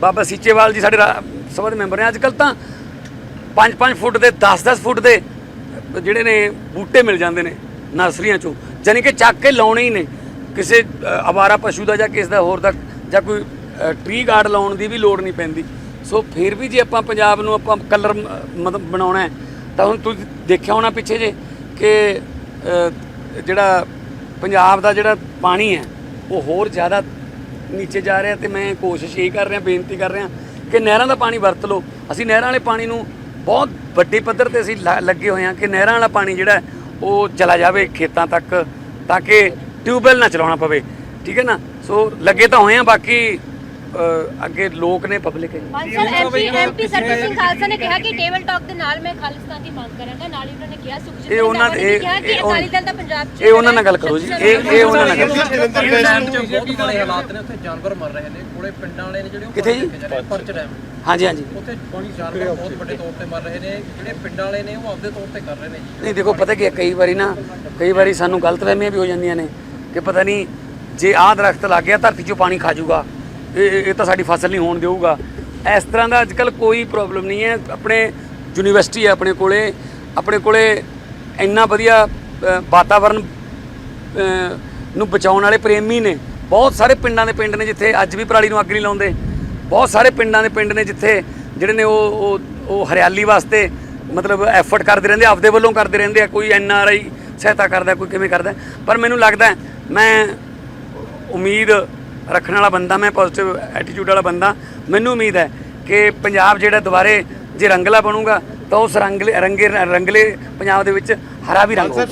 ਬਾਬਾ ਸੀਚੇਵਾਲ ਜੀ ਸਾਡੇ ਰਾ- ਸਭਾ ਦੇ ਮੈਂਬਰ ਨੇ ਅੱਜ ਕੱਲ ਤਾਂ 5-5 ਫੁੱਟ ਦੇ 10-10 ਫੁੱਟ ਦੇ ਜਿਹੜੇ ਨੇ ਬੂਟੇ ਮਿਲ ਜਾਂਦੇ ਨੇ ਨਰਸਰੀਆਂ ਚੋਂ ਯਾਨੀ ਕਿ ਚੱਕ ਕੇ ਲਾਉਣੇ ਹੀ ਨੇ। ਕਿਸੇ ਅ, ਅਵਾਰਾ ਪਸ਼ੂ ਦਾ ਜਾਂ ਕਿਸ ਦਾ ਹੋਰ ਦਾ ਜਾਂ ਕੋਈ ਟਰੀ ਗਾਰਡ ਲਾਉਣ ਦੀ ਵੀ ਲੋੜ ਨਹੀਂ ਪੈਂਦੀ। ਸੋ ਫਿਰ ਵੀ ਜੇ ਆਪਾਂ ਪੰਜਾਬ ਨੂੰ ਆਪਾਂ ਕਲਰ ਮਤਲਬ ਬਣਾਉਣਾ ਤਾਂ ਹੁਣ ਤੁਸੀਂ ਦੇਖਿਆ ਹੋਣਾ ਪਿੱਛੇ ਜੇ ਕਿ ਜਿਹੜਾ ਪੰਜਾਬ ਦਾ ਜਿਹੜਾ ਪਾਣੀ ਹੈ, ਉਹ ਹੋਰ ਜ਼ਿਆਦਾ ਨੀਚੇ ਜਾ ਰਿਹਾ ਤੇ ਮੈਂ ਕੋਸ਼ਿਸ਼ ਇਹ ਕਰ ਰਿਹਾ, ਬੇਨਤੀ ਕਰ ਰਿਹਾ ਕਿ ਨਹਿਰਾਂ ਦਾ ਪਾਣੀ ਵਰਤ ਲਓ। ਅਸੀਂ ਨਹਿਰਾਂ ਵਾਲੇ ਪਾਣੀ ਨੂੰ ਬਹੁਤ ਵੱਡੇ ਪੱਧਰ ਤੇ ਅਸੀਂ ਲਾ- ਲੱਗੇ ਹੋਏ ਹਾਂ ਕਿ ਨਹਿਰਾਂ ਵਾਲਾ ਪਾਣੀ ਜਿਹੜਾ ਉਹ ਚਲਾ ਜਾਵੇ ਖੇਤਾਂ ਤੱਕ, ਤਾਂ ਕਿ ਟਿਊਬਵੈਲ ਨਾ ਚਲਾਉਣਾ ਪਵੇ। ਠੀਕ ਹੈ ਨਾ? ਸੋ ਲੱਗੇ ਤਾਂ ਹੋਏ ਆ ਬਾਕੀ ਅੱਗੇ ਲੋਕ ਨੇ ਪਬਲਿਕ ਹੈ sir MP MP Sarabjit Singh Khalsa ਨੇ ਕਿਹਾ ਕਿ ਟੇਬਲ ਟਾਕ ਦੇ ਨਾਲ ਮੈਂ ਖਾਲਿਸਤਾਨ ਦੀ ਮੰਗ ਕਰਾਂਗਾ ਨਾਲ ਹੀ ਉਹਨਾਂ ਨੇ ਕਿਹਾ ਸੁਖਜੀਤ ਇਹ ਉਹਨਾਂ ਨੇ ਇਹ- ਅਕਾਲੀ ਦਲ ਦਾ ਪੰਜਾਬ ਚ ਇਹ ਉਹਨਾਂ ਨਾਲ ਗੱਲ ਕਰੋ ਜੀ। ਇਹ ਇਹ ਉਹਨਾਂ ਨਾਲ ਗੱਲ ਬਹੁਤ ਮਾੜੇ ਹਾਲਾਤ ਨੇ ਉੱਥੇ ਜਾਨਵਰ ਮਰ ਰਹੇ ਨੇ ਕੋਲੇ ਪਿੰਡਾਂ ਵਾਲੇ ਨੇ ਜਿਹੜੇ ਉਹ ਕਿੱਥੇ ਜੀ? ਪਰਚ ਡੈਮ ਹਾਂਜੀ ਹਾਂਜੀ। ਉੱਥੇ ਜਾਨਵਰ ਬਹੁਤ ਵੱਡੇ ਤੌਰ ਤੇ ਮਰ ਰਹੇ ਨੇ ਜਿਹੜੇ ਪਿੰਡਾਂ ਵਾਲੇ ਨੇ ਉਹ ਆਪਦੇ ਤੌਰ ਤੇ ਕਰ ਰਹੇ ਨੇ ਜੀ। ਨਹੀਂ ਦੇਖੋ ਪਤਾ ਕੀ ਕਈ ਵਾਰੀ ਨਾ ਕਈ ਵਾਰੀ ਸਾਨੂੰ ਗਲਤਫਹਿਮੀਆਂ ਵੀ ਹੋ ਜਾਂਦੀਆਂ ਨੇ ਕਿ ਪਤਾ ਨਹੀਂ ਜੇ ਆਹ ਦਰਖਤ ਲੱਗ ਗਿਆ ਧਰਤੀ 'ਚੋਂ ਪਾਣੀ ਖਾ ਜਾਊਗਾ। ਇਹ ਇਹ- ਤਾਂ ਸਾਡੀ ਫਸਲ ਨਹੀਂ ਹੋਣ ਦੇਊਗਾ। ਇਸ ਤਰ੍ਹਾਂ ਦਾ ਅੱਜਕੱਲ ਕੋਈ ਪ੍ਰੋਬਲਮ ਨਹੀਂ ਹੈ। ਆਪਣੇ ਯੂਨੀਵਰਸਿਟੀ ਹੈ ਆਪਣੇ ਕੋਲੇ। ਆਪਣੇ ਕੋਲੇ ਇੰਨਾ ਵਧੀਆ ਵਾਤਾਵਰਨ ਨੂੰ ਬਚਾਉਣ ਵਾਲੇ ਪ੍ਰੇਮੀ ਨੇ। ਬਹੁਤ ਸਾਰੇ ਪਿੰਡਾਂ ਦੇ ਪਿੰਡ ਨੇ ਜਿੱਥੇ ਅੱਜ ਵੀ ਪਰਾਲੀ ਨੂੰ ਅੱਗ ਨਹੀਂ ਲਾਉਂਦੇ। ਬਹੁਤ ਸਾਰੇ ਪਿੰਡਾਂ ਦੇ ਪਿੰਡ ਨੇ ਜਿੱਥੇ ਜਿਹੜੇ ਨੇ ਉਹ ਉਹ ਉਹ ਹਰਿਆਲੀ ਵਾਸਤੇ ਮਤਲਬ ਐਫਰਟ ਕਰਦੇ ਰਹਿੰਦੇ ਆਪਦੇ ਵੱਲੋਂ ਕਰਦੇ ਰਹਿੰਦੇ ਆ। ਕੋਈ ਐਨ ਆਰ ਆਈ ਸਹਾਇਤਾ ਕਰਦਾ, ਕੋਈ ਕਿਵੇਂ ਕਰਦਾ। ਪਰ ਮੈਨੂੰ ਲੱਗਦਾ ਮੈਂ ਉਮੀਦ ਰੱਖਣ ਵਾਲਾ ਬੰਦਾ, ਮੈਂ ਪੋਜ਼ਿਟਿਵ ਐਟੀਟਿਊਡ ਵਾਲਾ ਬੰਦਾ, ਮੈਨੂੰ ਉਮੀਦ ਹੈ ਕਿ ਪੰਜਾਬ ਜਿਹੜਾ ਦੁਬਾਰੇ ਜੇ ਰੰਗਲਾ ਬਣੂਗਾ, ਤਾਂ ਉਸ ਰੰਗਲੇ, ਰੰਗੇ, ਰੰਗਲੇ ਪੰਜਾਬ ਦੇ ਵਿੱਚ ਹਰਾ ਵੀ ਰੰਗ ਹੋਊਗਾ